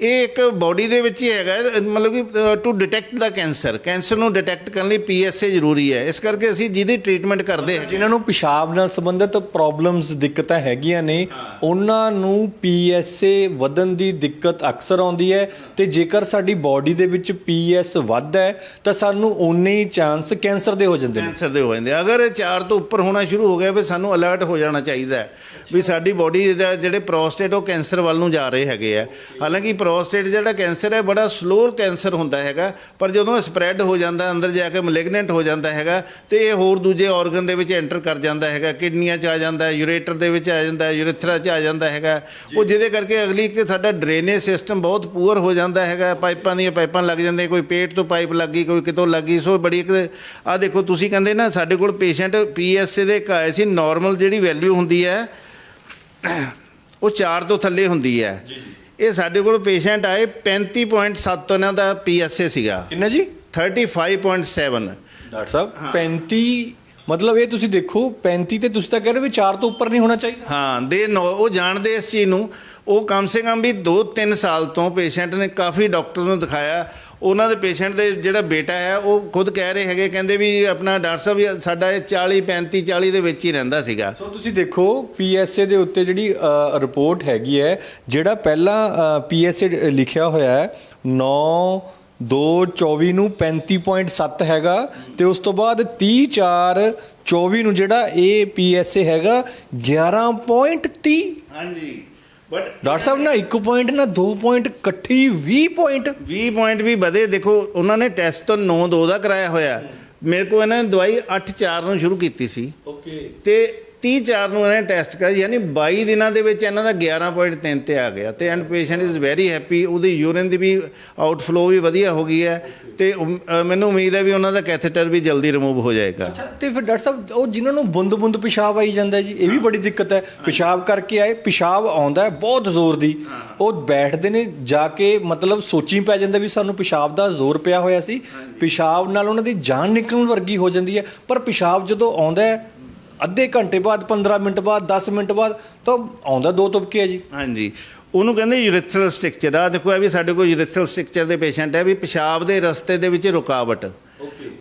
ਇਹ ਇੱਕ ਬਾਡੀ ਦੇ ਵਿੱਚ ਹੀ ਹੈਗਾ ਮਤਲਬ ਕਿ ਟੂ ਡਿਟੈਕਟ ਦਾ ਕੈਂਸਰ ਕੈਂਸਰ ਨੂੰ ਡਿਟੈਕਟ ਕਰਨ ਲਈ PSA ਜ਼ਰੂਰੀ ਹੈ। ਇਸ ਕਰਕੇ ਅਸੀਂ ਜਿਹਦੀ ਟ੍ਰੀਟਮੈਂਟ ਕਰਦੇ ਹਾਂ ਜਿਨ੍ਹਾਂ ਨੂੰ ਪਿਸ਼ਾਬ ਨਾਲ ਸੰਬੰਧਿਤ ਪ੍ਰੋਬਲਮਸ ਦਿੱਕਤਾਂ ਹੈਗੀਆਂ ਨੇ ਉਹਨਾਂ ਨੂੰ PSA ਵਧਣ ਦੀ ਦਿੱਕਤ ਅਕਸਰ ਆਉਂਦੀ ਹੈ ਤੇ ਜੇਕਰ ਸਾਡੀ ਬਾਡੀ ਦੇ ਵਿੱਚ PS ਵੱਧ ਹੈ ਤਾਂ ਸਾਨੂੰ ਉਨੇ ਹੀ ਚਾਂਸ ਕੈਂਸਰ ਦੇ ਹੋ ਜਾਂਦੇ ਨੇ। ਕੈਂਸਰ ਦੇ ਹੋ ਜਾਂਦੇ। ਅਗਰ ਇਹ 4 ਤੋਂ ਉੱਪਰ ਹੋਣਾ ਸ਼ੁਰੂ ਹੋ ਗਿਆ ਫਿਰ ਸਾਨੂੰ ਅਲਰਟ ਹੋ ਜਾਣਾ ਚਾਹੀਦਾ ਵੀ ਸਾਡੀ ਬਾਡੀ ਦਾ ਜਿਹੜੇ ਪ੍ਰੋਸਟੇਟ ਉਹ ਕੈਂਸਰ ਵੱਲ ਨੂੰ ਜਾ ਰਹੇ ਹੈਗੇ ਆ। ਹਾਲਾਂਕਿ ਪ੍ਰੋਸਟੇਟ ਜਿਹੜਾ ਕੈਂਸਰ ਹੈ ਬੜਾ ਸਲੋ ਕੈਂਸਰ ਹੁੰਦਾ ਹੈਗਾ ਪਰ ਜਦੋਂ ਸਪਰੈਡ ਹੋ ਜਾਂਦਾ ਅੰਦਰ ਜਾ ਕੇ ਮੈਲਿਗਨੈਂਟ ਹੋ ਜਾਂਦਾ ਹੈਗਾ ਤੇ ਇਹ ਹੋਰ ਦੂਜੇ ਆਰਗਨ ਦੇ ਵਿੱਚ ਐਂਟਰ ਕਰ ਜਾਂਦਾ ਹੈਗਾ ਕਿਡਨੀਆਂ 'ਚ ਆ ਜਾਂਦਾ ਹੈ ਯੂਰੇਟਰ ਦੇ ਵਿੱਚ ਆ ਜਾਂਦਾ ਹੈ ਯੂਰੇਥਰਾ 'ਚ ਆ ਜਾਂਦਾ ਹੈਗਾ। ਉਹ ਜਿਹਦੇ ਕਰਕੇ ਅਗਲੀ ਕਿ ਸਾਡਾ ਡਰੇਨੇਜ ਸਿਸਟਮ ਬਹੁਤ ਪੂਅਰ ਹੋ ਜਾਂਦਾ ਹੈਗਾ ਪਾਈਪਾਂ ਦੀਆਂ ਪਾਈਪਾਂ ਲੱਗ ਜਾਂਦੀਆਂ ਕੋਈ ਪੇਟ ਤੋਂ ਪਾਈਪ ਲੱਗੀ ਕੋਈ ਕਿਤੋਂ ਲੱਗੀ ਸੋ ਬੜੀ ਇੱਕ ਆ ਦੇਖੋ ਤੁਸੀਂ ਕਹਿੰਦੇ ਨਾ ਸਾਡੇ ਕੋਲ ਪੇਸ਼ੈਂਟ ਪੀਐਸਏ ਦੇ ਆਏ ਸੀ ਨਾਰਮਲ ਜਿਹੜੀ ਵੈਲਿਊ ਹੁੰਦੀ ਹੈ ਉਹ 4 ਤੋਂ ਥੱਲੇ ਹੁੰਦੀ ਹੈ। ਇਹ ਸਾਡੇ ਕੋਲ ਪੇਸ਼ੈਂਟ ਆਏ 35.7 ਉਹਨਾਂ ਦਾ ਪੀਐਸਏ ਸੀਗਾ। ਕਿੰਨਾ ਜੀ? 35.7 ਡਾਕਟਰ ਸਾਹਿਬ 35 ਮਤਲਬ ਇਹ ਤੁਸੀਂ ਦੇਖੋ 35 ਤੇ ਤੁਸੀਂ ਤਾਂ ਕਹਿ ਰਹੇ ਵੀ 4 ਤੋਂ ਉੱਪਰ ਨਹੀਂ ਹੋਣਾ ਚਾਹੀਦਾ। ਹਾਂ ਦੇ ਨੋ ਉਹ ਜਾਣਦੇ ਇਸ ਚੀਜ਼ ਨੂੰ। ਉਹ ਕਮ ਸੇ ਕਮ ਵੀ 2-3 ਸਾਲ ਤੋਂ ਪੇਸ਼ੈਂਟ ਨੇ ਕਾਫੀ ਡਾਕਟਰ ਨੂੰ ਦਿਖਾਇਆ। ਉਹਨਾਂ ਦੇ ਪੇਸ਼ੈਂਟ ਦੇ ਜਿਹੜਾ ਬੇਟਾ ਹੈ ਉਹ ਖੁਦ ਕਹਿ ਰਹੇ ਹੈਗੇ ਕਹਿੰਦੇ ਵੀ ਆਪਣਾ ਡਾਕਟਰ ਸਾਹਿਬ ਸਾਡਾ ਇਹ 40 35 40 ਦੇ ਵਿੱਚ ਹੀ ਰਹਿੰਦਾ ਸੀਗਾ। ਸੋ ਤੁਸੀਂ ਦੇਖੋ ਪੀਐਸਏ ਦੇ ਉੱਤੇ ਜਿਹੜੀ ਰਿਪੋਰਟ ਹੈਗੀ ਹੈ ਜਿਹੜਾ ਪਹਿਲਾਂ ਪੀਐਸਏ ਲਿਖਿਆ ਹੋਇਆ ਹੈ 9 2 24 ਨੂੰ 35.7 ਹੈਗਾ ਤੇ ਉਸ ਤੋਂ ਬਾਅਦ 30 4 24 ਨੂੰ ਜਿਹੜਾ ਇਹ ਪੀਐਸਏ ਹੈਗਾ 11.30 ਹਾਂਜੀ। ਬਟ ਡਾਕਟਰ ਸਾਹਿਬ ਨਾ 1 ਪੁਆਇੰਟ ਨਾ 2 ਪੁਆਇੰਟ ਇਕੱਠੀ 20 ਪੁਆਇੰਟ 20 ਪੁਆਇੰਟ ਵੀ ਵਧੇ। ਦੇਖੋ ਉਹਨਾਂ ਨੇ ਟੈਸਟ ਤਾਂ 9-2 ਦਾ ਕਰਾਇਆ ਹੋਇਆ। ਮੇਰੇ ਕੋਲ ਇਹਨਾਂ ਨੇ ਦਵਾਈ 8-4 ਨੂੰ ਸ਼ੁਰੂ ਕੀਤੀ ਸੀ। ਓਕੇ ਤੇ 30-4 ਨੂੰ ਇਹਨਾਂ ਨੇ ਟੈਸਟ ਕਰਾਇਆ ਯਾਨੀ 22 ਦਿਨਾਂ ਦੇ ਵਿੱਚ ਇਹਨਾਂ ਦਾ 11.3 ਤੇ ਆ ਗਿਆ ਤੇ and patient is very happy ਉਹਦੀ ਯੂਰਿਨ ਦੀ ਵੀ ਆਊਟਫਲੋ ਵੀ ਵਧੀਆ ਹੋ ਗਈ ਹੈ ਤੇ ਉਮ- ਮੈਨੂੰ ਉਮੀਦ ਹੈ ਵੀ ਉਹਨਾਂ ਦਾ ਕੈਥੇਟਰ ਵੀ ਜਲਦੀ ਰਿਮੂਵ ਹੋ ਜਾਏਗਾ। ਅੱਛਾ, ਤੇ ਫਿਰ ਡਾਕਟਰ ਸਾਹਿਬ, ਉਹ ਜਿਨ੍ਹਾਂ ਨੂੰ ਬੁੰਦ-ਬੁੰਦ ਪਿਸ਼ਾਬ ਆਈ ਜਾਂਦਾ ਜੀ, ਇਹ ਵੀ ਬੜੀ ਦਿੱਕਤ ਹੈ। ਪਿਸ਼ਾਬ ਕਰਕੇ ਆਏ, ਪਿਸ਼ਾਬ ਆਉਂਦਾ ਹੈ ਬਹੁਤ ਜ਼ੋਰ ਦੀ। ਉਹ ਬੈਠਦੇ ਨੇ, ਜਾ ਕੇ ਮਤਲਬ ਸੋਚੀ ਪੈ ਜਾਂਦਾ ਵੀ ਸਾਨੂੰ ਪਿਸ਼ਾਬ ਦਾ ਜ਼ੋਰ ਪਿਆ ਹੋਇਆ ਸੀ। ਪਿਸ਼ਾਬ ਨਾਲ ਉਹਨਾਂ ਦੀ ਜਾਨ ਨਿਕਲਣ ਵਰਗੀ ਹੋ ਜਾਂਦੀ ਹੈ। ਪਰ ਪਿਸ਼ਾਬ ਜਦੋਂ ਆਉਂਦਾ ਹੈ ਅੱਧੇ ਘੰਟੇ ਬਾਅਦ 15 ਮਿੰਟ ਬਾਅਦ 10 ਮਿੰਟ ਬਾਅਦ ਤਾਂ ਆਉਂਦਾ ਦੋ ਤੁਪਕੇ ਹੈ ਜੀ। ਹਾਂਜੀ। ਉਹਨੂੰ ਕਹਿੰਦੇ ਯੂਰੈਥਰਲ ਸਟ੍ਰਕਚਰ ਆ। ਦੇਖੋ ਇਹ ਵੀ ਸਾਡੇ ਕੋਲ ਯੂਰੈਥਰਲ ਸਟ੍ਰਕਚਰ ਦੇ ਪੇਸ਼ੈਂਟ ਹੈ ਵੀ ਪਿਸ਼ਾਬ ਦੇ ਰਸਤੇ ਦੇ ਵਿੱਚ ਰੁਕਾਵਟ।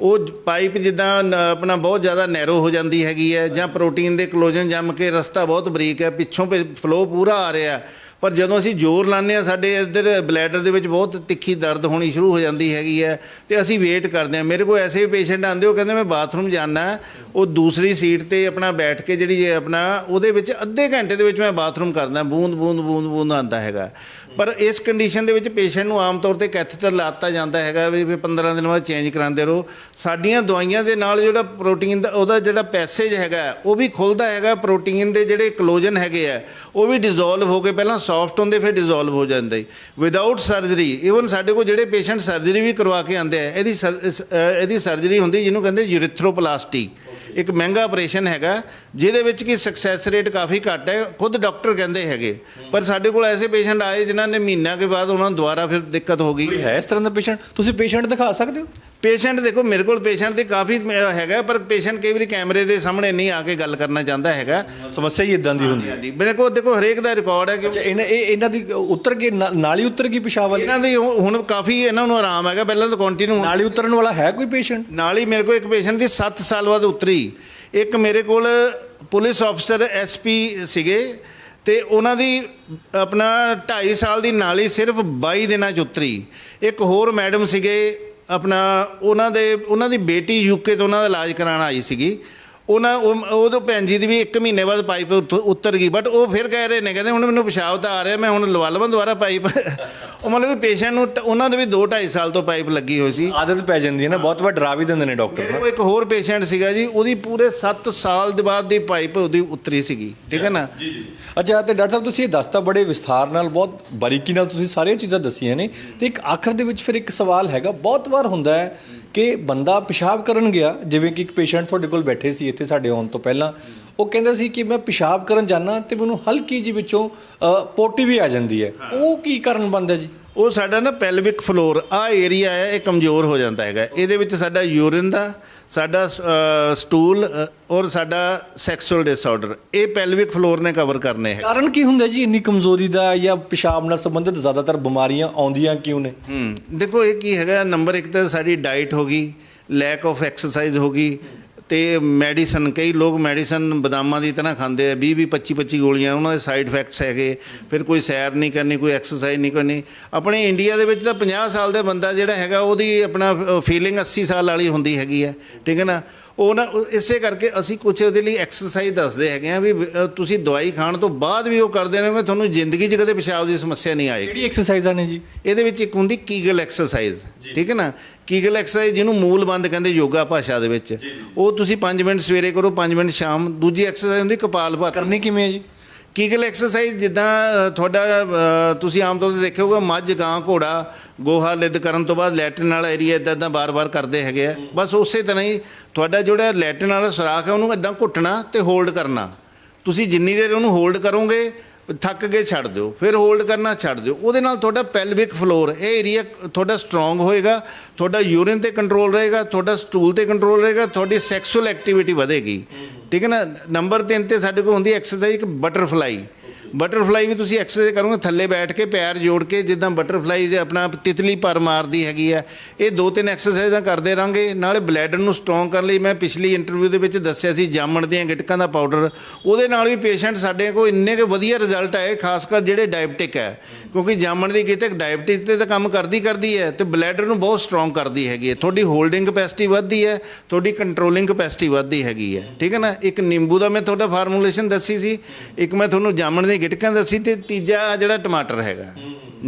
ਉਹ ਪਾਈਪ ਜਿੱਦਾਂ ਆਪਣਾ ਬਹੁਤ ਜ਼ਿਆਦਾ ਨੈਰੋ ਹੋ ਜਾਂਦੀ ਹੈਗੀ ਹੈ ਜਾਂ ਪ੍ਰੋਟੀਨ ਦੇ ਕਲੋਜਨ ਜੰਮ ਕੇ ਰਸਤਾ ਬਹੁਤ ਬਰੀਕ ਹੈ ਪਿੱਛੋਂ ਫਲੋ ਪੂਰਾ ਆ ਰਿਹਾ ਪਰ ਜਦੋਂ ਅਸੀਂ ਜ਼ੋਰ ਲਾਉਂਦੇ ਆ ਸਾਡੇ ਇੱਧਰ ਬਲੈਡਰ ਦੇ ਵਿੱਚ ਬਹੁਤ ਤਿੱਖੀ ਦਰਦ ਹੋਣੀ ਸ਼ੁਰੂ ਹੋ ਜਾਂਦੀ ਹੈਗੀ ਹੈ ਤੇ ਅਸੀਂ ਵੇਟ ਕਰਦੇ ਆ ਮੇਰੇ ਕੋਲ ਐਸੇ ਪੇਸ਼ੈਂਟ ਆਉਂਦੇ, ਉਹ ਕਹਿੰਦੇ ਮੈਂ ਬਾਥਰੂਮ ਜਾਣਾ ਉਹ ਦੂਸਰੀ ਸੀਟ ਤੇ ਆਪਣਾ ਬੈਠ ਕੇ ਜਿਹੜੀ ਇਹ ਆਪਣਾ, ਉਹਦੇ ਵਿੱਚ ਅੱਧੇ ਘੰਟੇ ਦੇ ਵਿੱਚ ਮੈਂ ਬਾਥਰੂਮ ਕਰਦਾ, ਬੂੰਦ ਬੂੰਦ ਬੂੰਦ ਬੂੰਦ ਆਉਂਦਾ ਹੈਗਾ। ਪਰ ਇਸ ਕੰਡੀਸ਼ਨ ਦੇ ਵਿੱਚ ਪੇਸ਼ੈਂਟ ਨੂੰ ਆਮ ਤੌਰ ਤੇ ਕੈਥੇਟਰ ਲਾਤਾ ਜਾਂਦਾ ਹੈਗਾ ਵੀ ਵੀ 15 ਦਿਨ ਬਾਅਦ ਚੇਂਜ ਕਰਾਉਂਦੇ ਰਹੋ। ਸਾਡੀਆਂ ਦਵਾਈਆਂ ਦੇ ਨਾਲ ਜਿਹੜਾ ਪ੍ਰੋਟੀਨ ਦਾ, ਉਹਦਾ ਜਿਹੜਾ ਪੈਸੇਜ ਹੈਗਾ, ਉਹ ਵੀ ਖੁੱਲਦਾ ਹੈਗਾ ਪ੍ਰੋਟੀਨ ਦੇ ਜਿਹੜੇ ਕਲੋਜਨ ਹੈਗੇ ਆ, ਉਹ ਵੀ ਡਿਸੋਲਵ ਹੋ ਕੇ ਪਹਿਲਾਂ ਸੌਫਟ ਹੁੰਦੇ, ਫਿਰ ਡਿਸੋਲਵ ਹੋ ਜਾਂਦੇ ਵਿਦਆਊਟ ਸਰਜਰੀ ਇਵਨ ਸਾਡੇ ਕੋਲ ਜਿਹੜੇ ਪੇਸ਼ੈਂਟ ਸਰਜਰੀ ਵੀ ਕਰਵਾ ਕੇ ਆਉਂਦੇ ਆ, ਇਹਦੀ ਸਰ- ਇਹਦੀ ਸਰਜਰੀ ਹੁੰਦੀ ਜਿਹਨੂੰ ਕਹਿੰਦੇ ਯੂਰੈਥਰੋਪਲਾਸਟੀ ਇੱਕ ਮਹਿੰਗਾ ਆਪਰੇਸ਼ਨ ਹੈਗਾ, ਜਿਹਦੇ ਵਿੱਚ ਕਿ ਸਕਸੈਸ ਰੇਟ ਕਾਫੀ ਘੱਟ ਹੈ, ਖੁਦ ਡਾਕਟਰ ਕਹਿੰਦੇ ਹੈਗੇ। ਪਰ ਸਾਡੇ ਕੋਲ ਐਸੇ ਪੇਸ਼ੈਂਟ ਆਏ ਜਿਨ੍ਹਾਂ ਨੇ ਮਹੀਨਾ ਕੇ ਬਾਅਦ ਉਹਨਾਂ ਨੂੰ ਦੁਬਾਰਾ ਫਿਰ ਦਿੱਕਤ ਹੋ ਗਈ। ਹੈ ਇਸ ਤਰ੍ਹਾਂ ਦਾ ਪੇਸ਼ੈਂਟ ਤੁਸੀਂ ਪੇਸ਼ੈਂਟ ਦਿਖਾ ਸਕਦੇ ਹੋ? ਪੇਸ਼ੈਂਟ ਦੇਖੋ ਮੇਰੇ ਕੋਲ ਪੇਸ਼ੈਂਟ ਦੇ ਕਾਫੀ ਹੈਗਾ ਪਰ ਪੇਸ਼ੈਂਟ ਕਈ ਵਾਰੀ ਕੈਮਰੇ ਦੇ ਸਾਹਮਣੇ ਨਹੀਂ ਆ ਕੇ ਗੱਲ ਕਰਨਾ ਚਾਹੁੰਦਾ ਹੈਗਾ। ਸਮੱਸਿਆ ਹੀ ਇਦਾਂ ਦੀ ਹੁੰਦੀ ਹੈ। ਹਾਂਜੀ ਮੇਰੇ ਕੋਲ ਦੇਖੋ ਹਰੇਕ ਦਾ ਰਿਕਾਰਡ ਹੈ ਕਿ ਇਹਨਾਂ ਇਹ ਇਹਨਾਂ ਦੀ ਉਤਰ ਕੇ ਨਾਲ ਹੀ ਉਤਰ ਗਈ ਪਿਸ਼ਾਬ ਵਾਲੀ? ਇਹਨਾਂ ਦੀ ਹੁਣ ਹੁਣ ਕਾਫੀ ਇਹਨਾਂ ਨੂੰ ਆਰਾਮ ਹੈਗਾ ਪਹਿਲਾਂ ਤਾਂ ਕੰਟੀਨਿਊ ਨਾਲ ਹੀ ਉਤਰਨ ਵਾਲਾ ਹੈ ਕੋਈ ਪੇਸ਼ੈਂਟ? ਨਾਲ ਹੀ ਮੇਰੇ ਕੋਲ ਇੱਕ ਪੇਸ਼ੈਂਟ ਦੀ 7 ਸਾਲ ਬਾਅਦ ਉਤਰੀ। ਇੱਕ ਮੇਰੇ ਕੋਲ ਪੁਲਿਸ ਅਫਸਰ ਐਸਪੀ ਸੀਗੇ ਤੇ ਉਹਨਾਂ ਦੀ ਆਪਣਾ 2.5 ਸਾਲ ਦੀ ਨਾਲੀ ਸਿਰਫ 22 ਦਿਨਾਂ ਚ ਉਤਰੀ। ਇੱਕ ਹੋਰ ਮੈਡਮ ਸੀਗੇ ਆਪਣਾ ਉਹਨਾਂ ਦੇ ਉਹਨਾਂ ਦੀ ਬੇਟੀ ਯੂਕੇ ਤੋਂ ਉਹਨਾਂ ਦਾ ਇਲਾਜ ਕਰਾਉਣ ਆਈ ਸੀਗੀ। ਉਹਨਾਂ ਉਹ ਉਹਦੋਂ ਭੈਣ ਜੀ ਦੀ ਵੀ 1 ਮਹੀਨੇ ਬਾਅਦ ਪਾਈਪ ਉਤਰ ਗਈ ਬਟ ਉਹ ਫਿਰ ਕਹਿ ਰਹੇ ਨੇ ਕਹਿੰਦੇ ਹੁਣ ਮੈਨੂੰ ਪਿਸ਼ਾਬ ਤਾਂ ਆ ਰਿਹਾ ਮੈਂ ਹੁਣ ਲਵਾ ਲਵਾਂ ਦੁਬਾਰਾ ਪਾਈਪ। ਉਹ ਮਤਲਬ ਵੀ ਪੇਸ਼ੈਂਟ ਨੂੰ ਉਹਨਾਂ ਦੇ ਵੀ 2 2.5 ਸਾਲ ਤੋਂ ਪਾਈਪ ਲੱਗੀ ਹੋਈ ਸੀ। ਆਦਤ ਪੈ ਜਾਂਦੀ ਹੈ ਨਾ ਬਹੁਤ ਵਾਰ ਡਰਾ ਵੀ ਦਿੰਦੇ ਨੇ ਡਾਕਟਰ ਕੋਲ ਇੱਕ ਹੋਰ ਪੇਸ਼ੈਂਟ ਸੀਗਾ ਜੀ ਉਹਦੀ ਪੂਰੇ 7 ਸਾਲ ਦੇ ਬਾਅਦ ਦੀ ਪਾਈਪ ਉਹਦੀ ਉਤਰੀ ਸੀਗੀ ਠੀਕ ਹੈ ਨਾ? ਅੱਛਾ ਤੇ ਡਾਕਟਰ ਸਾਹਿਬ ਤੁਸੀਂ ਇਹ ਦੱਸਤਾ ਬੜੇ ਵਿਸਥਾਰ ਨਾਲ ਬਹੁਤ ਬਾਰੀਕੀ ਨਾਲ ਤੁਸੀਂ ਸਾਰੀਆਂ ਚੀਜ਼ਾਂ ਦੱਸੀਆਂ ਨੇ ਤੇ ਇੱਕ ਆਖਰ ਦੇ ਵਿੱਚ ਫਿਰ ਇੱਕ ਸਵਾਲ ਹੈਗਾ ਬਹੁਤ ਵਾਰ ਹੁੰਦਾ ਹੈ ਕਿ ਬੰਦਾ ਪਿਸ਼ਾਬ ਕਰਨ ਗਿਆ ਜਿਵੇਂ ਕਿ ਇੱਕ ਪੇਸ਼ੈਂਟ ਤੁਹਾਡੇ ਕੋਲ ਬੈਠੇ ਸੀ ਇੱਥੇ ਸਾਡੇ ਆਉਣ ਤੋਂ ਪਹਿਲਾਂ ਉਹ ਕਹਿੰਦਾ ਸੀ ਕਿ ਮੈਂ ਪਿਸ਼ਾਬ ਕਰਨ ਜਾਣਾ ਤੇ ਮੈਨੂੰ ਹਲਕੀ ਜੀ ਵਿੱਚੋਂ ਪੋਟੀ ਵੀ ਆ ਜਾਂਦੀ ਹੈ। ਉਹ ਕੀ ਕਾਰਨ ਬਣਦਾ ਜੀ? ਉਹ ਸਾਡਾ ਨਾ ਪੈਲਵਿਕ ਫਲੋਰ ਆ ਏਰੀਆ ਹੈ ਇਹ ਕਮਜ਼ੋਰ ਹੋ ਜਾਂਦਾ ਹੈਗਾ। ਇਹਦੇ ਵਿੱਚ ਸਾਡਾ ਯੂਰਿਨ ਦਾ ਸਾਡਾ ਸਟੂਲ ਔਰ ਸਾਡਾ ਸੈਕਸੁਅਲ ਡਿਸਆਰਡਰ ਇਹ ਪੈਲਵਿਕ ਫਲੋਰ ਨੇ ਕਵਰ ਕਰਨੇ ਹੈ ਕਾਰਨ ਕੀ ਹੁੰਦਾ ਜੀ? ਇੰਨੀ ਕਮਜ਼ੋਰੀ ਦਾ ਜਾਂ ਪਿਸ਼ਾਬ ਨਾਲ ਸੰਬੰਧਿਤ ਜ਼ਿਆਦਾਤਰ ਬਿਮਾਰੀਆਂ ਆਉਂਦੀਆਂ ਕਿਉਂ ਨੇ? ਹੂੰ ਦੇਖੋ ਇਹ ਕੀ ਹੈਗਾ? ਨੰਬਰ 1 ਤਾਂ ਸਾਡੀ ਡਾਈਟ ਹੋ ਗਈ ਲੈਕ ਆਫ ਐਕਸਰਸਾਈਜ਼ ਹੋ ਗਈ ਤੇ ਮੈਡੀਸਨ ਕਈ ਲੋਕ ਮੈਡੀਸਨ ਬਦਾਮਾਂ ਦੀ ਤਰ੍ਹਾਂ ਖਾਂਦੇ ਆ 20 20 25 25 ਗੋਲੀਆਂ ਉਹਨਾਂ ਦੇ ਸਾਈਡ ਇਫੈਕਟਸ ਹੈਗੇ ਫਿਰ ਕੋਈ ਸੈਰ ਨਹੀਂ ਕਰਨੀ ਕੋਈ ਐਕਸਰਸਾਈਜ਼ ਨਹੀਂ ਕਰਨੀ। ਆਪਣੇ ਇੰਡੀਆ ਦੇ ਵਿੱਚ ਤਾਂ 50 ਸਾਲ ਦਾ ਬੰਦਾ ਜਿਹੜਾ ਹੈਗਾ ਉਹਦੀ ਆਪਣਾ ਫੀਲਿੰਗ 80 ਸਾਲ ਵਾਲੀ ਹੁੰਦੀ ਹੈਗੀ ਹੈ ਠੀਕ ਹੈ ਨਾ? ਉਹ ਨਾ ਇਸੇ ਕਰਕੇ ਅਸੀਂ ਕੁਝ ਉਹਦੇ ਲਈ ਐਕਸਰਸਾਈਜ਼ ਦੱਸਦੇ ਹੈਗੇ ਆ ਵੀ ਤੁਸੀਂ ਦਵਾਈ ਖਾਣ ਤੋਂ ਬਾਅਦ ਵੀ ਉਹ ਕਰਦੇ ਰਹੋਗੇ ਤੁਹਾਨੂੰ ਜ਼ਿੰਦਗੀ 'ਚ ਕਦੇ ਪਿਸ਼ਾਬ ਦੀ ਸਮੱਸਿਆ ਨਹੀਂ ਆਏਗੀ। ਕਿਹੜੀ ਐਕਸਰਸਾਈਜ਼ਾਂ ਨੇ ਜੀ? ਇਹਦੇ ਵਿੱਚ ਇੱਕ ਹੁੰਦੀ ਕੀਗਲ ਐਕਸਰਸਾਈਜ਼ ਠੀਕ ਹੈ ਨਾ? ਕੀਗਲ ਐਕਸਰਸਾਈਜ਼ ਜਿਹਨੂੰ ਮੂਲ ਬੰਦ ਕਹਿੰਦੇ ਯੋਗਾ ਭਾਸ਼ਾ ਦੇ ਵਿੱਚ। ਉਹ ਤੁਸੀਂ 5 ਮਿੰਟ ਸਵੇਰੇ ਕਰੋ 5 ਮਿੰਟ ਸ਼ਾਮ। ਦੂਜੀ ਐਕਸਰਸਾਈਜ਼ ਹੁੰਦੀ ਕਪਾਲਭਾਤੀ ਕਰਨੀ ਕਿਵੇਂ ਹੈ ਜੀ? ਕੀਗਲ ਐਕਸਰਸਾਈਜ਼ ਜਿੱਦਾਂ ਤੁਹਾਡਾ ਤੁਸੀਂ ਆਮ ਤੌਰ ਤੇ ਦੇਖਿਆ ਹੋਊਗਾ ਮੱਝ ਗਾਂ ਘੋੜਾ ਗੋਹਾ ਲਿੱਦ ਕਰਨ ਤੋਂ ਬਾਅਦ ਲੈਟਰਨ ਵਾਲਾ ਏਰੀਆ ਇਦਾਂ ਇਦਾਂ ਬਾਰ-ਬਾਰ ਕਰਦੇ ਹੈਗੇ ਆ। ਬਸ ਉਸੇ ਤਰ੍ਹਾਂ ਹੀ ਤੁਹਾਡਾ ਜਿਹੜਾ ਲੈਟਰਨ ਵਾਲਾ ਸੁਰਾਖ ਹੈ ਉਹਨੂੰ ਇਦਾਂ ਘੁੱਟਣਾ ਤੇ ਹੋਲਡ ਕਰਨਾ। ਤੁਸੀਂ ਜਿੰਨੀ ਦੇਰ ਉਹਨੂੰ ਹੋਲਡ ਕਰੋਗੇ ਥੱਕ ਕੇ ਛੱਡ ਦਿਓ, ਫਿਰ ਹੋਲਡ ਕਰਨਾ ਛੱਡ ਦਿਓ। ਉਹਦੇ ਨਾਲ ਤੁਹਾਡਾ ਪੈਲਵਿਕ ਫਲੋਰ ਇਹ ਏਰੀਆ ਤੁਹਾਡਾ ਸਟਰੋਂਗ ਹੋਏਗਾ, ਤੁਹਾਡਾ ਯੂਰਿਨ ਤੇ ਕੰਟਰੋਲ ਰਹੇਗਾ, ਤੁਹਾਡਾ ਸਟੂਲ ਤੇ ਕੰਟਰੋਲ ਰਹੇਗਾ, ਤੁਹਾਡੀ ਸੈਕਸੁਅਲ ਐਕਟੀਵਿਟੀ ਵਧੇਗੀ। ਠੀਕ ਹੈ ਨਾ? ਨੰਬਰ 3 ਤੇ ਸਾਡੇ ਕੋਲ ਹੁੰਦੀ ਐਕਸਰਸਾਈਜ਼ ਇੱਕ ਬਟਰਫਲਾਈ ਬਟਰਫਲਾਈ ਵੀ ਤੁਸੀਂ ਐਕਸਰਸਾਈਜ਼ ਕਰੋਗੇ, ਥੱਲੇ ਬੈਠ ਕੇ ਪੈਰ ਜੋੜ ਕੇ ਜਿੱਦਾਂ ਬਟਰਫਲਾਈ ਦੇ ਆਪਣਾ ਤਿਤਲੀ ਪਰ ਮਾਰਦੀ ਹੈਗੀ ਆ, ਇਹ ਦੋ ਤਿੰਨ ਐਕਸਰਸਾਈਜ਼ਾਂ ਕਰਦੇ ਰਾਂਗੇ ਨਾਲੇ ਬਲੈਡਰ ਨੂੰ ਸਟਰੋਂਗ ਕਰਨ ਲਈ ਮੈਂ ਪਿਛਲੀ ਇੰਟਰਵਿਊ ਦੇ ਵਿੱਚ ਦੱਸਿਆ ਸੀ, ਜਾਮਣ ਦੀਆਂ ਗਿਟਕਾਂ ਦਾ ਪਾਊਡਰ ਉਹਦੇ ਨਾਲ ਵੀ ਪੇਸ਼ੈਂਟ ਸਾਡੇ ਕੋਲ ਇੰਨੇ ਕੁ ਵਧੀਆ ਰਿਜ਼ਲਟ ਆਏ, ਖਾਸ ਕਰ ਜਿਹੜੇ ਡਾਇਬਟਿਕ ਹੈ ਕਿਉਂਕਿ ਜਾਮਣ ਦੀ ਗਿਟਕ ਡਾਇਬਟਿਕ ਤੇ ਤਾਂ ਕੰਮ ਕਰਦੀ ਕਰਦੀ ਹੈ ਤੇ ਬਲੈਡਰ ਨੂੰ ਬਹੁਤ ਸਟਰੋਂਗ ਕਰਦੀ ਹੈਗੀ ਹੈ ਤੁਹਾਡੀ ਹੋਲਡਿੰਗ ਕਪੈਸਿਟੀ ਵੱਧਦੀ ਹੈ ਤੁਹਾਡੀ ਕੰਟਰੋਲਿੰਗ ਕਪੈਸਿਟੀ ਵੱਧਦੀ ਹੈਗੀ ਹੈ ਠੀਕ ਹੈ ਨਾ? ਇੱਕ ਨਿੰਬੂ ਦਾ ਮੈਂ ਤੁਹਾਡਾ ਫਾਰਮੂਲੇਸ਼ਨ ਦੱਸੀ ਸੀ, ਇੱਕ ਮੈਂ ਤੁਹਾਨੂੰ ਜਾਮਣ ਦੀਆਂ ਗਿਟਕਾਂ ਦੱਸੀ ਤੇ ਤੀਜਾ ਜਿਹੜਾ ਟਮਾਟਰ ਹੈਗਾ।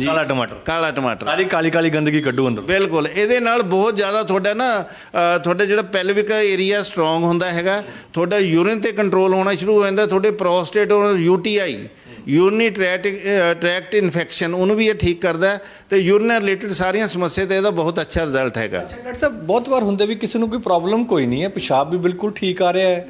ਕਾਲਾ ਟਮਾਟਰ। ਕਾਲਾ ਟਮਾਟਰ। ਸਾਰੀ ਕਾਲੀ ਕਾਲੀ ਗੰਦਗੀ ਕੱਢੋ ਅੰਦਰ। ਬਿਲਕੁਲ ਇਹਦੇ ਨਾਲ ਬਹੁਤ ਜ਼ਿਆਦਾ ਤੁਹਾਡਾ ਨਾ ਤੁਹਾਡਾ ਜਿਹੜਾ ਪੈਲਵਿਕ ਏਰੀਆ ਸਟਰੋਂਗ ਹੁੰਦਾ ਹੈਗਾ ਤੁਹਾਡਾ ਯੂਰਿਨ ਤੇ ਕੰਟਰੋਲ ਹੋਣਾ ਸ਼ੁਰੂ ਹੋ ਜਾਂਦਾ ਤੁਹਾਡੇ ਪ੍ਰੋਸਟੇਟ ਔਰ UTI urinary tract tract infection ਉਹਨੂੰ ਵੀ ਇਹ ਠੀਕ ਕਰਦਾ ਤੇ ਯੂਰਿਨ ਰਿਲੇਟਡ ਸਾਰੀਆਂ ਸਮੱਸਿਆ ਤੇ ਇਹਦਾ ਬਹੁਤ ਅੱਛਾ ਰਿਜ਼ਲਟ ਹੈਗਾ। ਡਾਕਟਰ ਸਾਹਿਬ ਬਹੁਤ ਵਾਰ ਹੁੰਦਾ ਵੀ ਕਿਸੇ ਨੂੰ ਕੋਈ ਪ੍ਰੋਬਲਮ ਕੋਈ ਨਹੀਂ ਹੈ ਪਿਸ਼ਾਬ ਵੀ ਬਿਲਕੁਲ ਠੀਕ ਆ ਰਿਹਾ ਹੈ।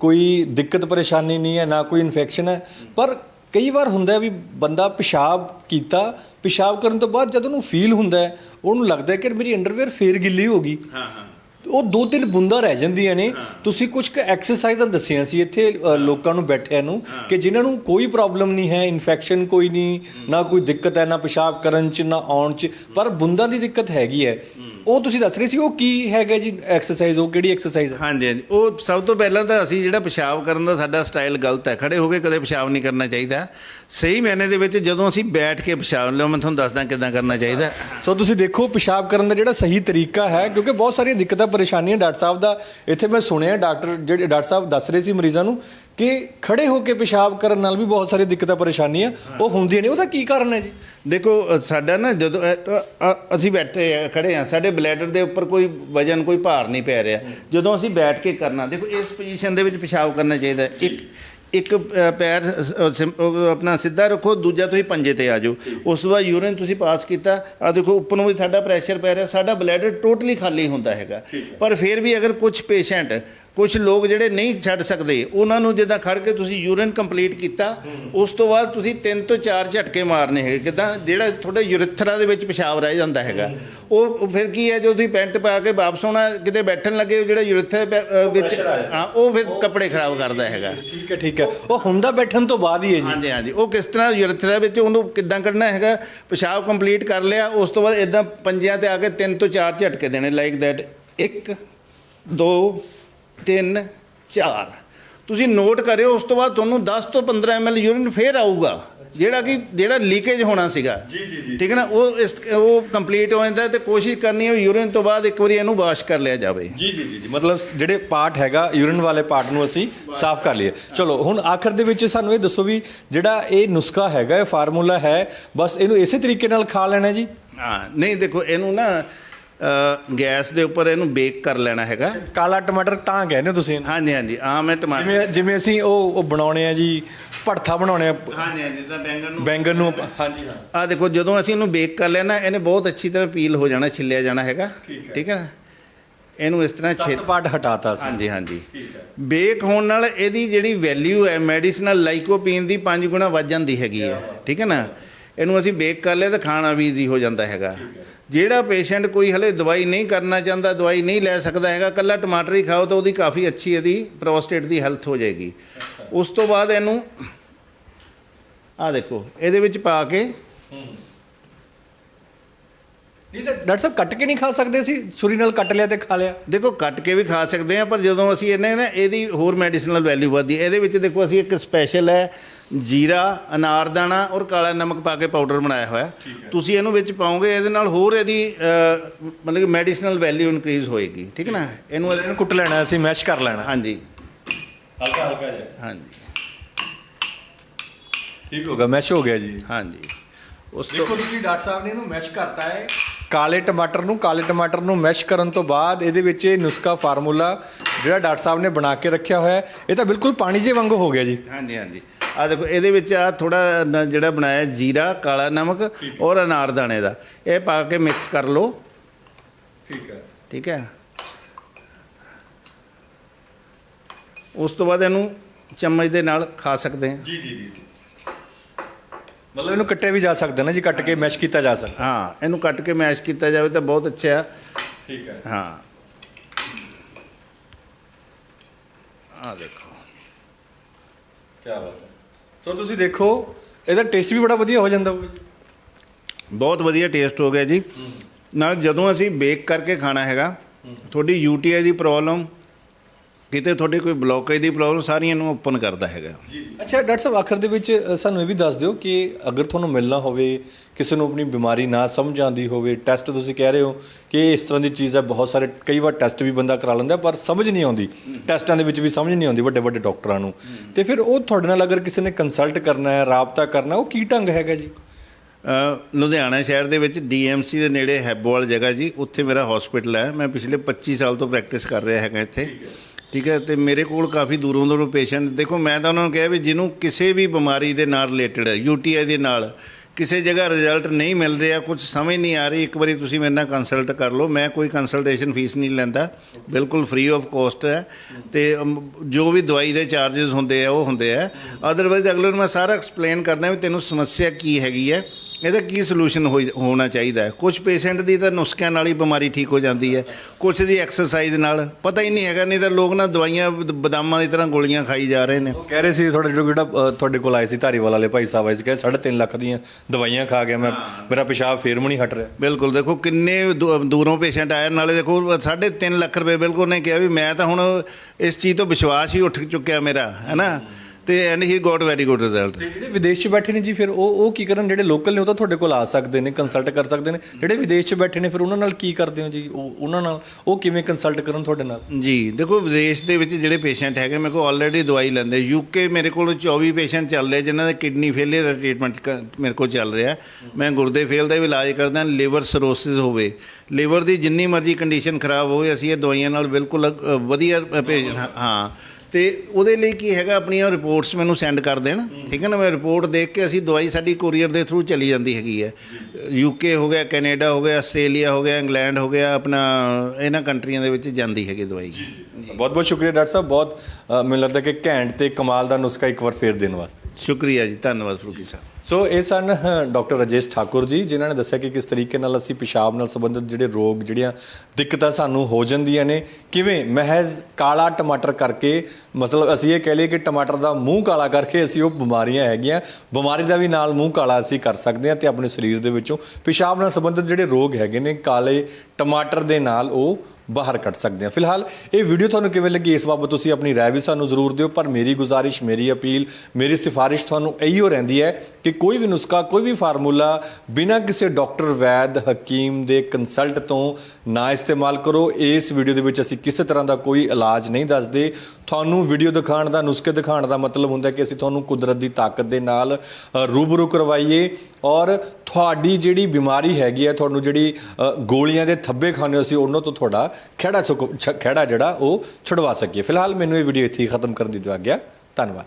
ਕੋਈ ਦਿੱਕਤ ਪਰੇਸ਼ਾਨੀ ਨਹੀਂ ਹੈ ਨਾ ਕੋਈ ਇਨਫੈਕਸ਼ਨ ਹੈ। ਪਰ ਕਈ ਵਾਰ ਹੁੰਦਾ ਵੀ ਬੰਦਾ ਪਿਸ਼ਾਬ ਕੀਤਾ ਪਿਸ਼ਾਬ ਕਰਨ ਤੋਂ ਬਾਅਦ ਜਦ ਉਹਨੂੰ ਫੀਲ ਹੁੰਦਾ ਉਹਨੂੰ ਲੱਗਦਾ ਕਿ ਮੇਰੀ ਅੰਡਰਵੇਅਰ ਫੇਰ ਗਿੱਲੀ ਹੋ ਗਈ। ਹਾਂ ਹਾਂ। ਉਹ ਦੋ ਤਿੰਨ ਬੁੰਦਾਂ ਰਹਿ ਜਾਂਦੀਆਂ ਨੇ। ਤੁਸੀਂ ਕੁਝ ਕੁ ਐਕਸਰਸਾਈਜ਼ਾਂ ਦੱਸੀਆਂ ਸੀ ਇੱਥੇ ਲੋਕਾਂ ਨੂੰ ਬੈਠਿਆਂ ਨੂੰ ਕਿ ਜਿਨ੍ਹਾਂ ਨੂੰ ਕੋਈ ਪ੍ਰੋਬਲਮ ਨਹੀਂ ਹੈ ਇਨਫੈਕਸ਼ਨ ਕੋਈ ਨਹੀਂ ਨਾ ਕੋਈ ਦਿੱਕਤ ਹੈ ਨਾ ਪਿਸ਼ਾਬ ਕਰਨ ਚ ਨਾ ਆਉਣ ਚ। ਪਰ ਬੁੰਦਾਂ ਦੀ ਦਿੱਕਤ ਹੈਗੀ ਹੈ। ਉਹ ਤੁਸੀਂ ਦੱਸ ਰਹੇ ਸੀ, ਉਹ ਕੀ ਹੈਗਾ ਜੀ ਐਕਸਰਸਾਈਜ਼ ਉਹ ਕਿਹੜੀ ਐਕਸਰਸਾਈਜ਼ ਹੈ? ਹਾਂਜੀ ਹਾਂਜੀ। ਉਹ ਸਭ ਤੋਂ ਪਹਿਲਾਂ ਤਾਂ ਅਸੀਂ ਜਿਹੜਾ ਪਿਸ਼ਾਬ ਕਰਨ ਦਾ ਸਾਡਾ ਸਟਾਈਲ ਗਲਤ ਹੈ। ਖੜੇ ਹੋ ਕੇ ਕਦੇ ਪਿਸ਼ਾਬ ਨਹੀਂ ਕਰਨਾ ਚਾਹੀਦਾ। ਸਹੀ ਮੈਨੇ ਦੇ ਵਿੱਚ ਜਦੋਂ ਅਸੀਂ ਬੈਠ ਕੇ ਪਿਸ਼ਾਬ ਲਿਓ ਮੈਂ ਤੁਹਾਨੂੰ ਦੱਸਦਾ ਕਿਦਾਂ ਕਰਨਾ ਚਾਹੀਦਾ। ਸੋ ਤੁਸੀਂ ਦੇਖੋ ਪਿਸ਼ਾਬ ਕਰਨ ਦਾ ਜਿਹੜਾ ਸਹੀ ਤਰੀਕਾ ਹੈ ਕਿਉਂਕਿ ਬਹੁਤ ਸਾਰੀਆਂ ਦਿੱਕਤਾਂ ਪਰੇਸ਼ਾਨੀਆਂ ਡਾਕਟਰ ਸਾਹਿਬ ਦਾ ਇੱਥੇ ਮੈਂ ਸੁਣਿਆ ਡਾਕਟਰ ਜਿਹੜੇ ਡਾਕਟਰ ਸਾਹਿਬ ਦੱਸ ਰਹੇ ਸੀ ਮਰੀਜ਼ਾਂ ਨੂੰ ਕਿ ਖੜੇ ਹੋ ਕੇ ਪਿਸ਼ਾਬ ਕਰਨ ਨਾਲ ਵੀ ਬਹੁਤ ਸਾਰੀਆਂ ਦਿੱਕਤਾਂ ਪਰੇਸ਼ਾਨੀਆਂ ਉਹ ਹੁੰਦੀਆਂ ਨੇ। ਉਹਦਾ ਕੀ ਕਾਰਨ ਹੈ ਜੀ? ਦੇਖੋ ਸਾਡਾ ਨਾ ਜਦੋਂ ਅਸੀਂ ਬੈਠੇ ਆ ਖੜੇ ਆ ਸਾਡੇ ਬਲੈਡਰ ਦੇ ਉੱਪਰ ਕੋਈ ਵਜਨ ਕੋਈ ਭਾਰ ਨਹੀਂ ਪੈ ਰਿਹਾ। ਜਦੋਂ ਅਸੀਂ ਬੈਠ ਕੇ ਕਰਨਾ ਦੇਖੋ ਇਸ ਪੋਜੀਸ਼ਨ ਦੇ ਵਿੱਚ ਪਿਸ਼ਾਬ ਕਰਨਾ ਚਾਹੀਦਾ। ਇੱਕ ਇੱਕ ਪੈਰ ਆਪਣਾ ਸਿੱਧਾ ਰੱਖੋ ਦੂਜਾ ਤੁਸੀਂ ਪੰਜੇ ਤੇ ਆ ਜਾਓ। ਉਸ ਤੋਂ ਬਾਅਦ ਯੂਰਿਨ ਤੁਸੀਂ ਪਾਸ ਕੀਤਾ। ਆ ਦੇਖੋ ਉੱਪਰ ਨੂੰ ਵੀ ਸਾਡਾ ਪ੍ਰੈਸ਼ਰ ਪੈ ਰਿਹਾ। ਸਾਡਾ ਬਲੈਡਰ ਟੋਟਲੀ ਖਾਲੀ ਹੁੰਦਾ ਹੈਗਾ। ਪਰ ਫਿਰ ਵੀ ਅਗਰ ਕੁਝ ਪੇਸ਼ੈਂਟ ਕੁਝ ਲੋਕ ਜਿਹੜੇ ਨਹੀਂ ਛੱਡ ਸਕਦੇ ਉਹਨਾਂ ਨੂੰ ਜਿੱਦਾਂ ਖੜ ਕੇ ਤੁਸੀਂ ਯੂਰਿਨ ਕੰਪਲੀਟ ਕੀਤਾ ਉਸ ਤੋਂ ਬਾਅਦ ਤੁਸੀਂ ਤਿੰਨ ਤੋਂ ਚਾਰ ਝਟਕੇ ਮਾਰਨੇ ਹੈਗੇ ਕਿਦਾਂ ਜਿਹੜਾ ਤੁਹਾਡੇ ਯੂਰਿਥਰਾ ਦੇ ਵਿੱਚ ਪਿਸ਼ਾਬ ਰਹਿ ਜਾਂਦਾ ਹੈਗਾ। ਉਹ ਫਿਰ ਕੀ ਹੈ ਜੋ ਤੁਸੀਂ ਪੈਂਟ ਪਾ ਕੇ ਵਾਪਸ ਆਉਣਾ ਕਿਤੇ ਬੈਠਣ ਲੱਗੇ ਜਿਹੜਾ ਯੂਰਿਥਰਾ ਵਿੱਚ ਹਾਂ ਉਹ ਫਿਰ ਕੱਪੜੇ ਖਰਾਬ ਕਰਦਾ ਹੈਗਾ। ਠੀਕ ਹੈ ਠੀਕ ਹੈ। ਉਹ ਹੁੰਦਾ ਬੈਠਣ ਤੋਂ ਬਾਅਦ ਹੀ ਹੈ ਜੀ। ਹਾਂਜੀ ਹਾਂਜੀ। ਉਹ ਕਿਸ ਤਰ੍ਹਾਂ ਯੂਰਿਥਰਾ ਵਿੱਚ ਉਹਨੂੰ ਕਿੱਦਾਂ ਕੱਢਣਾ ਹੈਗਾ ਪਿਸ਼ਾਬ ਕੰਪਲੀਟ ਕਰ ਲਿਆ ਉਸ ਤੋਂ ਬਾਅਦ ਇਦਾਂ ਪੰਜਿਆਂ ਤੇ ਆ ਕੇ ਤਿੰਨ ਤੋਂ ਚਾਰ ਝਟਕੇ ਦੇਣੇ ਲਾਈਕ ਦੈਟ 1 2 3 4 ਤੁਸੀਂ ਨੋਟ ਕਰਿਓ ਉਸ ਤੋਂ ਬਾਅਦ ਤੁਹਾਨੂੰ 10 ਤੋਂ 15 ml ਯੂਰਿਨ ਫੇਰ ਆਊਗਾ। ਜਿਹੜਾ ਕਿ ਜਿਹੜਾ ਲੀਕੇਜ ਹੋਣਾ ਸੀਗਾ। ਜੀ ਜੀ ਜੀ। ਠੀਕ ਹੈ ਨਾ? ਉਹ ਇਸ ਉਹ ਕੰਪਲੀਟ ਹੋ ਜਾਂਦਾ ਤੇ ਕੋਸ਼ਿਸ਼ ਕਰਨੀ ਹੈ ਯੂਰਿਨ ਤੋਂ ਬਾਅਦ ਇੱਕ ਵਾਰੀ ਇਹਨੂੰ ਵਾਸ਼ ਕਰ ਲਿਆ ਜਾਵੇ। ਜੀ ਜੀ ਜੀ ਮਤਲਬ ਜਿਹੜੇ ਪਾਰਟ ਹੈਗਾ ਯੂਰਿਨ ਵਾਲੇ ਪਾਰਟ ਨੂੰ ਅਸੀਂ ਸਾਫ਼ ਕਰ ਲਈਏ। ਚਲੋ ਹੁਣ ਆਖਰ ਦੇ ਵਿੱਚ ਸਾਨੂੰ ਇਹ ਦੱਸੋ ਵੀ ਜਿਹੜਾ ਇਹ ਨੁਸਖਾ ਹੈਗਾ ਇਹ ਫਾਰਮੂਲਾ ਹੈ ਬਸ ਇਹਨੂੰ ਇਸੇ ਤਰੀਕੇ ਨਾਲ ਖਾ ਲੈਣਾ ਜੀ? ਹਾਂ ਨਹੀਂ ਦੇਖੋ ਇਹਨੂੰ ਨਾ ਗੈਸ ਦੇ ਉੱਪਰ ਇਹਨੂੰ ਬੇਕ ਕਰ ਲੈਣਾ ਹੈਗਾ। ਕਾਲਾ ਟਮਾਟਰ ਤਾਂ ਕਹਿੰਦੇ ਹੋ ਤੁਸੀਂ? ਇਹਨੂੰ। ਹਾਂਜੀ ਹਾਂਜੀ ਆ ਮੈਂ ਟਮਾਟਰ। ਜਿਵੇਂ ਜਿਵੇਂ ਅਸੀਂ ਉਹ ਉਹ ਬਣਾਉਣੇ ਆ ਜੀ ਭੜਥਾ ਬਣਾਉਣੇ ਆ। ਹਾਂਜੀ ਹਾਂਜੀ ਤਾਂ ਬੈਂਗਣ ਨੂੰ ਬੈਂਗਨ ਨੂੰ ਆਪਾਂ- ਹਾਂਜੀ ਹਾਂ। ਆ ਦੇਖੋ ਜਦੋਂ ਅਸੀਂ ਇਹਨੂੰ ਬੇਕ ਕਰ ਨਾ ਇਹਨੇ ਬਹੁਤ ਅੱਛੀ ਤਰ੍ਹਾਂ ਪੀਲ ਹੋ ਜਾਣਾ ਛਿੱਲਿਆ ਜਾਣਾ ਹੈਗਾ। ਠੀਕ ਹੈ। ਨਾ? ਇਹਨੂੰ ਇਸ ਤਰ੍ਹਾਂ ਛਿੱਲ ਸੱਤ ਪਾਰਟ ਹਟਾਤਾ ਸੀ ਹਾਂਜੀ ਹਾਂਜੀ। ਬੇਕ ਹੋਣ ਨਾਲ ਇਹਦੀ ਜਿਹੜੀ ਵੈਲਿਊ ਹੈ ਮੈਡੀਸਨਲ ਲਾਈਕੋਪੀਨ ਦੀ 5 ਗੁਣਾ ਵੱਧ ਜਾਂਦੀ ਹੈਗੀ ਹੈ। ਠੀਕ ਹੈ। ਨਾ? ਇਹਨੂੰ ਅਸੀਂ ਬੇਕ ਕਰ ਲਿਆ ਤਾਂ ਖਾਣਾ ਵੀ ਈਜ਼ੀ ਹੋ ਜਾਂਦਾ ਹੈਗਾ। ਜਿਹੜਾ ਪੇਸ਼ੈਂਟ ਕੋਈ ਹਲੇ ਦਵਾਈ ਨਹੀਂ ਕਰਨਾ ਚਾਹੁੰਦਾ ਦਵਾਈ ਨਹੀਂ ਲੈ ਸਕਦਾ ਹੈਗਾ ਕੱਲਾ ਟਮਾਟਰ ਹੀ ਖਾਓ ਤਾਂ ਉਹਦੀ ਕਾਫੀ ਅੱਛੀ ਇਹਦੀ ਪ੍ਰੋਸਟੇਟ ਦੀ ਹੈਲਥ ਹੋ ਜਾਏਗੀ ਉਸ ਤੋਂ ਬਾਅਦ ਇਹਨੂੰ ਆ ਦੇਖੋ ਇਹਦੇ ਵਿੱਚ ਪਾ ਕੇ ਨਹੀਂ ਤਾਂ ਡਾਕਟਰ ਸਾਹਿਬ ਕੱਟ ਕੇ ਨਹੀਂ ਖਾ ਸਕਦੇ ਸੀ ਛੁਰੀ ਨਾਲ ਕੱਟ ਲਿਆ ਤੇ ਖਾ ਲਿਆ ਦੇਖੋ ਕੱਟ ਕੇ ਵੀ ਖਾ ਸਕਦੇ ਆ ਪਰ ਜਦੋਂ ਅਸੀਂ ਇਹਨੇ ਨਾ ਇਹਦੀ ਹੋਰ ਮੈਡੀਸਨਲ ਵੈਲਿਊ ਵਧਦੀ। ਇਹਦੇ ਵਿੱਚ ਦੇਖੋ ਅਸੀਂ ਇੱਕ ਸਪੈਸ਼ਲ ਹੈ ਜੀਰਾ ਅਨਾਰਦਾਨਾ ਔਰ ਕਾਲਾ ਨਮਕ ਪਾ ਕੇ ਪਾਊਡਰ ਬਣਾਇਆ ਹੋਇਆ। ਤੁਸੀਂ ਇਹਨੂੰ ਵਿੱਚ ਪਾਓਗੇ ਇਹਦੇ ਨਾਲ ਹੋਰ ਇਹਦੀ ਮਤਲਬ ਕਿ ਮੈਡੀਸਨਲ ਵੈਲਿਊ ਇਨਕਰੀਜ਼ ਹੋਏਗੀ ਠੀਕ ਨਾ? ਇਹਨੂੰ ਇਹਨੂੰ ਕੁੱਟ ਲੈਣਾ ਅਸੀਂ ਮੈਸ਼ ਕਰ ਲੈਣਾ। ਹਾਂਜੀ। ਹਲਕਾ ਹਲਕਾ ਜਿਹਾ। ਹਾਂਜੀ। ਠੀਕ ਹੋ ਗਿਆ ਮੈਸ਼ ਹੋ ਗਿਆ ਜੀ। ਹਾਂਜੀ। ਉਸ ਤੋਂ ਦੇਖੋ ਤੁਸੀਂ ਡਾਕਟਰ ਸਾਹਿਬ ਨੇ ਇਹਨੂੰ ਮੈਸ਼ ਕਰਤਾ ਹੈ। ਕਾਲੇ ਟਮਾਟਰ ਨੂੰ ਕਾਲੇ ਟਮਾਟਰ ਨੂੰ ਮੈਸ਼ ਕਰਨ ਤੋਂ ਬਾਅਦ ਇਹਦੇ ਵਿੱਚ ਇਹ ਨੁਸਖਾ ਫਾਰਮੂਲਾ ਜਿਹੜਾ ਡਾਕਟਰ ਸਾਹਿਬ ਨੇ ਬਣਾ ਕੇ ਰੱਖਿਆ ਹੋਇਆ ਇਹ ਤਾਂ ਬਿਲਕੁਲ ਪਾਣੀ ਜੇ ਵਾਂਗੂ ਹੋ ਗਿਆ ਜੀ। ਹਾਂਜੀ ਹਾਂਜੀ। ਆ ਦੇਖੋ ਇਹਦੇ ਵਿੱਚ ਆ ਥੋੜਾ ਜਿਹੜਾ ਬਣਾਇਆ ਜੀਰਾ ਕਾਲਾ ਨਮਕ ਔਰ ਅਨਾਰਦਾਨੇ ਦਾ। ਇਹ ਪਾ ਕੇ ਮਿਕਸ ਕਰ ਲਓ। ਠੀਕ ਹੈ। ਠੀਕ ਹੈ। ਉਸ ਤੋਂ ਬਾਅਦ ਇਹਨੂੰ ਚਮਚ ਦੇ ਨਾਲ ਖਾ ਸਕਦੇ ਹਾਂ। ਜੀ ਜੀ ਜੀ। ਮਤਲਬ ਇਹਨੂੰ ਕੱਟਿਆ ਵੀ ਜਾ ਸਕਦਾ ਨਾ ਜੀ ਕੱਟ ਕੇ ਮੈਸ਼ ਕੀਤਾ ਜਾ ਸਕਦਾ। ਹਾਂ ਇਹਨੂੰ ਕੱਟ ਕੇ ਮੈਸ਼ ਕੀਤਾ ਜਾਵੇ ਤਾਂ ਬਹੁਤ ਅੱਛਾ। ਹੈ ਠੀਕ ਹੈ। ਹਾਂ। ਆ ਦੇਖੋ। ਕੀ ਬਾਤ ਹੈ। ਸੋ ਤੁਸੀਂ ਦੇਖੋ ਇਹਦਾ ਟੇਸਟ ਵੀ ਬੜਾ ਵਧੀਆ ਹੋ ਜਾਂਦਾ ਹੋਊਗਾ ਜੀ। ਬਹੁਤ ਵਧੀਆ ਟੇਸਟ ਹੋ ਗਿਆ ਜੀ। ਨਾਲ ਜਦੋਂ ਅਸੀਂ ਬੇਕ ਕਰਕੇ ਖਾਣਾ ਹੈਗਾ ਤੁਹਾਡੀ ਯੂਟੀਆਈ ਦੀ ਪ੍ਰੋਬਲਮ ਕਿਤੇ ਤੁਹਾਡੇ ਕੋਈ ਬਲੋਕੇਜ ਦੀ ਪ੍ਰੋਬਲਮ ਸਾਰੀਆਂ ਨੂੰ ਓਪਨ ਕਰਦਾ ਹੈਗਾ। ਜੀ। ਅੱਛਾ ਡਾਕਟਰ ਸਾਹਿਬ ਆਖਰ ਦੇ ਵਿੱਚ ਸਾਨੂੰ ਇਹ ਵੀ ਦੱਸ ਦਿਓ ਕਿ ਅਗਰ ਤੁਹਾਨੂੰ ਮਿਲਣਾ ਹੋਵੇ ਕਿਸੇ ਨੂੰ ਆਪਣੀ ਬਿਮਾਰੀ ਨਾ ਸਮਝ ਆਉਂਦੀ ਹੋਵੇ ਟੈਸਟ ਤੁਸੀਂ ਕਹਿ ਰਹੇ ਹੋ ਕਿ ਇਸ ਤਰ੍ਹਾਂ ਦੀ ਚੀਜ਼ ਹੈ ਬਹੁਤ ਸਾਰੇ ਕਈ ਵਾਰ ਟੈਸਟ ਵੀ ਬੰਦਾ ਕਰਾ ਲੈਂਦਾ ਪਰ ਸਮਝ ਨਹੀਂ ਆਉਂਦੀ। ਟੈਸਟਾਂ ਦੇ ਵਿੱਚ ਵੀ ਸਮਝ ਨਹੀਂ ਆਉਂਦੀ ਵੱਡੇ ਵੱਡੇ ਡਾਕਟਰਾਂ ਨੂੰ। ਤੇ ਫਿਰ ਉਹ ਤੁਹਾਡੇ ਨਾਲ ਅਗਰ ਕਿਸੇ ਨੇ ਕੰਸਲਟ ਕਰਨਾ ਹੈ ਰਾਬਤਾ ਕਰਨਾ ਉਹ ਕੀ ਢੰਗ ਹੈਗਾ ਜੀ? ਲੁਧਿਆਣਾ ਸ਼ਹਿਰ ਦੇ ਵਿੱਚ ਡੀਐਮਸੀ ਦੇ ਨੇੜੇ ਹੈਬੋਵਾਲ ਜਗ੍ਹਾ ਜੀ ਉੱਥੇ ਮੇਰਾ ਹਸਪੀਟਲ ਹੈ। ਮੈਂ ਪਿਛਲੇ 25 ਸਾਲ ਤੋਂ ਪ੍ਰੈਕਟਿਸ ਕਰ ਰਿਹਾ ਹੈਗਾ ਇੱਥੇ। ਠੀਕ ਹੈ, ਤੇ ਮੇਰੇ ਕੋਲ ਕਾਫੀ ਦੂਰੋਂ ਦੂਰੋਂ ਪੇਸ਼ੈਂਟ ਦੇਖੋ ਮੈਂ ਤਾਂ ਉਹਨਾਂ ਨੂੰ ਕਿਹਾ ਵੀ ਜਿਹਨੂੰ ਕਿਸੇ ਵੀ ਬਿਮਾਰੀ ਦੇ ਨਾਲ ਰਿਲੇਟਡ ਹੈ ਯੂਟੀਆਈ ਦੇ ਨਾਲ, ਕਿਸੇ ਜਗ੍ਹਾ ਰਿਜ਼ਲਟ ਨਹੀਂ ਮਿਲ ਰਿਹਾ ਕੁਝ ਸਮਝ ਨਹੀਂ ਆ ਰਹੀ, ਇੱਕ ਵਾਰੀ ਤੁਸੀਂ ਮੇਰੇ ਨਾਲ ਕੰਸਲਟ ਕਰ ਲਓ, ਮੈਂ ਕੋਈ ਕੰਸਲਟੇਸ਼ਨ ਫੀਸ ਨਹੀਂ ਲੈਂਦਾ, ਬਿਲਕੁਲ ਫ੍ਰੀ ਆਫ ਕੋਸਟ ਹੈ, ਤੇ ਜੋ ਵੀ ਦਵਾਈ ਦੇ ਚਾਰजेस ਹੁੰਦੇ ਆ, ਉਹ ਹੁੰਦੇ ਆ ਅਦਰਵਾਈਜ਼ ਅਗਲੇ ਨੂੰ ਮੈਂ ਸਾਰਾ ਐਕਸਪਲੇਨ ਕਰਦਾ ਵੀ ਤੈਨੂੰ ਸਮੱਸਿਆ ਕੀ ਹੈਗੀ ਹੈ ਇਹਦਾ ਕੀ ਸੋਲੂਸ਼ਨ ਹੋਣਾ ਚਾਹੀਦਾ ਹੈ? ਕੁਝ ਪੇਸ਼ੈਂਟ ਦੀ ਤਾਂ ਨੁਸਖਿਆਂ ਨਾਲ ਹੀ ਬਿਮਾਰੀ ਠੀਕ ਹੋ ਜਾਂਦੀ ਹੈ। ਕੁਝ ਦੀ ਐਕਸਰਸਾਈਜ਼ ਨਾਲ। ਪਤਾ ਹੀ ਨਹੀਂ ਹੈਗਾ ਨਹੀਂ ਤਾਂ ਲੋਕ ਨਾ ਦਵਾਈਆਂ ਬਦ- ਬਦਾਮਾਂ ਦੀ ਤਰ੍ਹਾਂ ਗੋਲੀਆਂ ਖਾਈ ਜਾ ਰਹੇ ਨੇ। ਉਹ ਕਹਿ ਰਹੇ ਸੀ ਤੁਹਾਡਾ ਜਿਹੜਾ ਅ, ਤੁਹਾਡੇ ਕੋਲ ਆਏ ਸੀ ਧਾਰੀਵਾਲ ਵਾਲੇ ਭਾਈ ਸਾਹਿਬ ਆਏ ਸੀ ਕਹੇ 3.5 ਲੱਖ ਦੀਆਂ ਦਵਾਈਆਂ ਖਾ ਗਿਆ ਮੈਂ। ਮੇਰਾ ਪਿਸ਼ਾਬ ਫੇਰ ਵੀ ਨਹੀਂ ਹਟ ਰਿਹਾ। ਬਿਲਕੁਲ ਦੇਖੋ ਕਿੰਨੇ ਦੂਰੋਂ ਪੇਸ਼ੈਂਟ ਆਏ ਨਾਲੇ ਦੇਖੋ 3.5 ਲੱਖ ਰੁਪਏ ਬਿਲਕੁਲ ਨੇ ਕਿਹਾ ਵੀ ਮੈਂ ਤਾਂ ਹੁਣ ਇਸ ਚੀਜ਼ ਤੋਂ ਵਿਸ਼ਵਾਸ ਹੀ ਉੱਠ ਚੁੱਕਿਆ ਮੇਰਾ ਹੈਨਾ ਤੇ and he got very good result ਤੇ ਜਿਹੜੇ ਵਿਦੇਸ਼ 'ਚ ਬੈਠੇ ਨੇ ਜੀ ਫਿਰ ਉਹ ਉਹ ਕੀ ਕਰਨ? ਜਿਹੜੇ ਲੋਕਲ ਨੇ ਉਹ ਤਾਂ ਤੁਹਾਡੇ ਕੋਲ ਆ ਸਕਦੇ ਨੇ ਕੰਸਲਟ ਕਰ ਸਕਦੇ ਨੇ। ਜਿਹੜੇ ਵਿਦੇਸ਼ 'ਚ ਬੈਠੇ ਨੇ ਫਿਰ ਉਹਨਾਂ ਨਾਲ ਕੀ ਕਰਦੇ ਹੋ ਜੀ? ਉਹ ਉਹਨਾਂ ਨਾਲ ਉਹ ਕਿਵੇਂ ਕੰਸਲਟ ਕਰਨ ਤੁਹਾਡੇ ਨਾਲ? ਜੀ ਦੇਖੋ ਵਿਦੇਸ਼ ਦੇ ਵਿੱਚ ਜਿਹੜੇ ਪੇਸ਼ੈਂਟ ਹੈਗੇ ਮੇਰੇ ਕੋਲ ਆਲਰੇਡੀ ਦਵਾਈ ਲੈਂਦੇ। ਯੂਕੇ ਮੇਰੇ ਕੋਲ 24 ਪੇਸ਼ੈਂਟ ਚੱਲ ਰਹੇ ਜਿਨ੍ਹਾਂ ਦਾ ਕਿਡਨੀ ਫੇਲਿਅਰ ਦਾ ਟ੍ਰੀਟਮੈਂਟ ਮੇਰੇ ਕੋਲ ਚੱਲ ਰਿਹਾ। ਮੈਂ ਗੁਰਦੇ ਫੇਲ ਦਾ ਵੀ ਇਲਾਜ ਕਰਦਾ ਲਿਵਰ ਸਰੋਸਿਸ ਹੋਵੇ। ਲਿਵਰ ਦੀ ਜਿੰਨੀ ਮਰਜ਼ੀ ਕੰਡੀਸ਼ਨ ਖਰਾਬ ਹੋਵੇ ਅਸੀਂ ਇਹ ਦਵਾਈਆਂ ਨਾਲ ਬਿਲਕੁਲ ਵਧੀਆ ਭੇਜ ਹਾਂ। ਤੇ ਉਹਦੇ ਲਈ ਕੀ ਹੈਗਾ ਆਪਣੀਆਂ ਰਿਪੋਰਟਸ ਮੈਨੂੰ ਸੈਂਡ ਕਰ ਦੇਣ। ਠੀਕ ਹੈ ਨਾ ਮੈਂ ਰਿਪੋਰਟ ਦੇਖ ਕੇ ਅਸੀਂ ਦਵਾਈ ਸਾਡੀ ਕੋਰੀਅਰ ਦੇ ਥਰੂ ਚਲੀ ਜਾਂਦੀ ਹੈਗੀ ਹੈ। ਯੂਕੇ ਹੋ ਗਿਆ ਕੈਨੇਡਾ ਹੋ ਗਿਆ ਆਸਟ੍ਰੇਲੀਆ ਹੋ ਗਿਆ ਇੰਗਲੈਂਡ ਹੋ ਗਿਆ ਆਪਣਾ ਇਹਨਾਂ ਕੰਟਰੀਆਂ ਦੇ ਵਿੱਚ ਜਾਂਦੀ ਹੈਗੀ ਦਵਾਈ। ਬਹੁਤ ਬਹੁਤ ਸ਼ੁਕਰੀਆ ਡਾਕਟਰ ਸਾਹਿਬ ਬਹੁਤ ਮੈਨੂੰ ਲੱਗਦਾ ਕਿ ਘੈਂਟ ਤੇ ਕਮਾਲ ਦਾ ਨੁਸਖਾ ਇੱਕ ਵਾਰ ਫੇਰ ਦੇਣ ਵਾਸਤੇ। ਸ਼ੁਕਰੀਆ ਜੀ ਧੰਨਵਾਦ ਫਰੂਕੀ ਸਾਹਿਬ। ਸੋ ਇਹ ਸਨ ਡਾਕਟਰ ਰਾਜੇਸ਼ ਠਾਕੁਰ ਜੀ, ਜਿਨ੍ਹਾਂ ਨੇ ਦੱਸਿਆ ਕਿ ਕਿਸ ਤਰੀਕੇ ਨਾਲ ਅਸੀਂ ਪਿਸ਼ਾਬ ਨਾਲ ਸੰਬੰਧਿਤ ਜਿਹੜੇ ਰੋਗ, ਜਿਹੜੀਆਂ ਦਿੱਕਤਾਂ ਸਾਨੂੰ ਹੋ ਜਾਂਦੀਆਂ ਨੇ, ਕਿਵੇਂ ਮਹਿਜ਼ ਕਾਲਾ ਟਮਾਟਰ ਕਰਕੇ, ਮਤਲਬ ਅਸੀਂ ਇਹ ਕਹਿ ਲਈਏ ਕਿ ਟਮਾਟਰ ਦਾ ਮੂੰਹ ਕਾਲਾ ਕਰਕੇ ਅਸੀਂ ਉਹ ਬਿਮਾਰੀਆਂ ਹੈਗੀਆਂ, ਬਿਮਾਰੀ ਦਾ ਵੀ ਨਾਲ ਮੂੰਹ ਕਾਲਾ ਅਸੀਂ ਕਰ ਸਕਦੇ ਹਾਂ ਤੇ ਆਪਣੇ ਸਰੀਰ ਦੇ ਵਿੱਚੋਂ ਪਿਸ਼ਾਬ ਨਾਲ ਸੰਬੰਧਿਤ ਜਿਹੜੇ ਰੋਗ ਹੈਗੇ ਨੇ, ਕਾਲੇ ਟਮਾਟਰ ਦੇ ਨਾਲ ਉਹ ਬਾਹਰ ਕੱਢ ਸਕਦੇ ਹਾਂ। ਫਿਲਹਾਲ ਇਹ ਵੀਡੀਓ ਤੁਹਾਨੂੰ ਕਿਵੇਂ ਲੱਗੀ? ਇਸ ਬਾਬਤ ਤੁਸੀਂ ਆਪਣੀ ਰਾਏ ਵੀ ਸਾਨੂੰ ਜ਼ਰੂਰ ਦਿਓ। ਪਰ ਮੇਰੀ ਗੁਜ਼ਾਰਿਸ਼, ਮੇਰੀ ਅਪੀਲ, ਮੇਰੀ ਸਿਫਾਰਿਸ਼ ਤੁਹਾਨੂੰ ਇਹੀਓ ਰਹਿੰਦੀ ਹੈ ਕਿ ਕੋਈ ਵੀ ਨੁਸਖਾ, ਕੋਈ ਵੀ ਫਾਰਮੂਲਾ ਬਿਨਾਂ ਕਿਸੇ ਡਾਕਟਰ ਵੈਦ ਹਕੀਮ ਦੇ ਕੰਸਲਟ ਤੋਂ ਨਾ ਇਸਤੇਮਾਲ ਕਰੋ। ਇਸ ਵੀਡੀਓ ਦੇ ਵਿੱਚ ਅਸੀਂ ਕਿਸੇ ਤਰ੍ਹਾਂ ਦਾ ਕੋਈ ਇਲਾਜ ਨਹੀਂ ਦੱਸਦੇ। ਤੁਹਾਨੂੰ ਵੀਡੀਓ ਦਿਖਾਉਣ ਦਾ, ਨੁਸਖੇ ਦਿਖਾਉਣ ਦਾ ਮਤਲਬ ਹੁੰਦਾ ਕਿ ਅਸੀਂ ਤੁਹਾਨੂੰ ਕੁਦਰਤ ਦੀ ਤਾਕਤ ਦੇ ਨਾਲ ਰੂਬਰੂ ਕਰਵਾਈਏ ਔਰ ਤੁਹਾਡੀ ਜਿਹੜੀ ਬਿਮਾਰੀ ਹੈਗੀ ਹੈ, ਤੁਹਾਨੂੰ ਜਿਹੜੀ ਗੋਲੀਆਂ ਦੇ ਥੱਬੇ ਖਾਣੇ ਹੋ ਅਸੀਂ, ਉਹਨਾਂ ਤੋਂ ਤੁਹਾਡਾ ਖਹਿੜਾ ਸੁਕ- ਛ- ਖਹਿੜਾ ਜਿਹੜਾ ਉਹ ਛੁਡਵਾ ਸਕੀਏ। ਫਿਲਹਾਲ ਮੈਨੂੰ ਇਹ ਵੀਡੀਓ ਇੱਥੇ ਹੀ ਖਤਮ ਕਰਨ ਦੀ ਦਿਆ ਗਿਆ ਧੰਨਵਾਦ।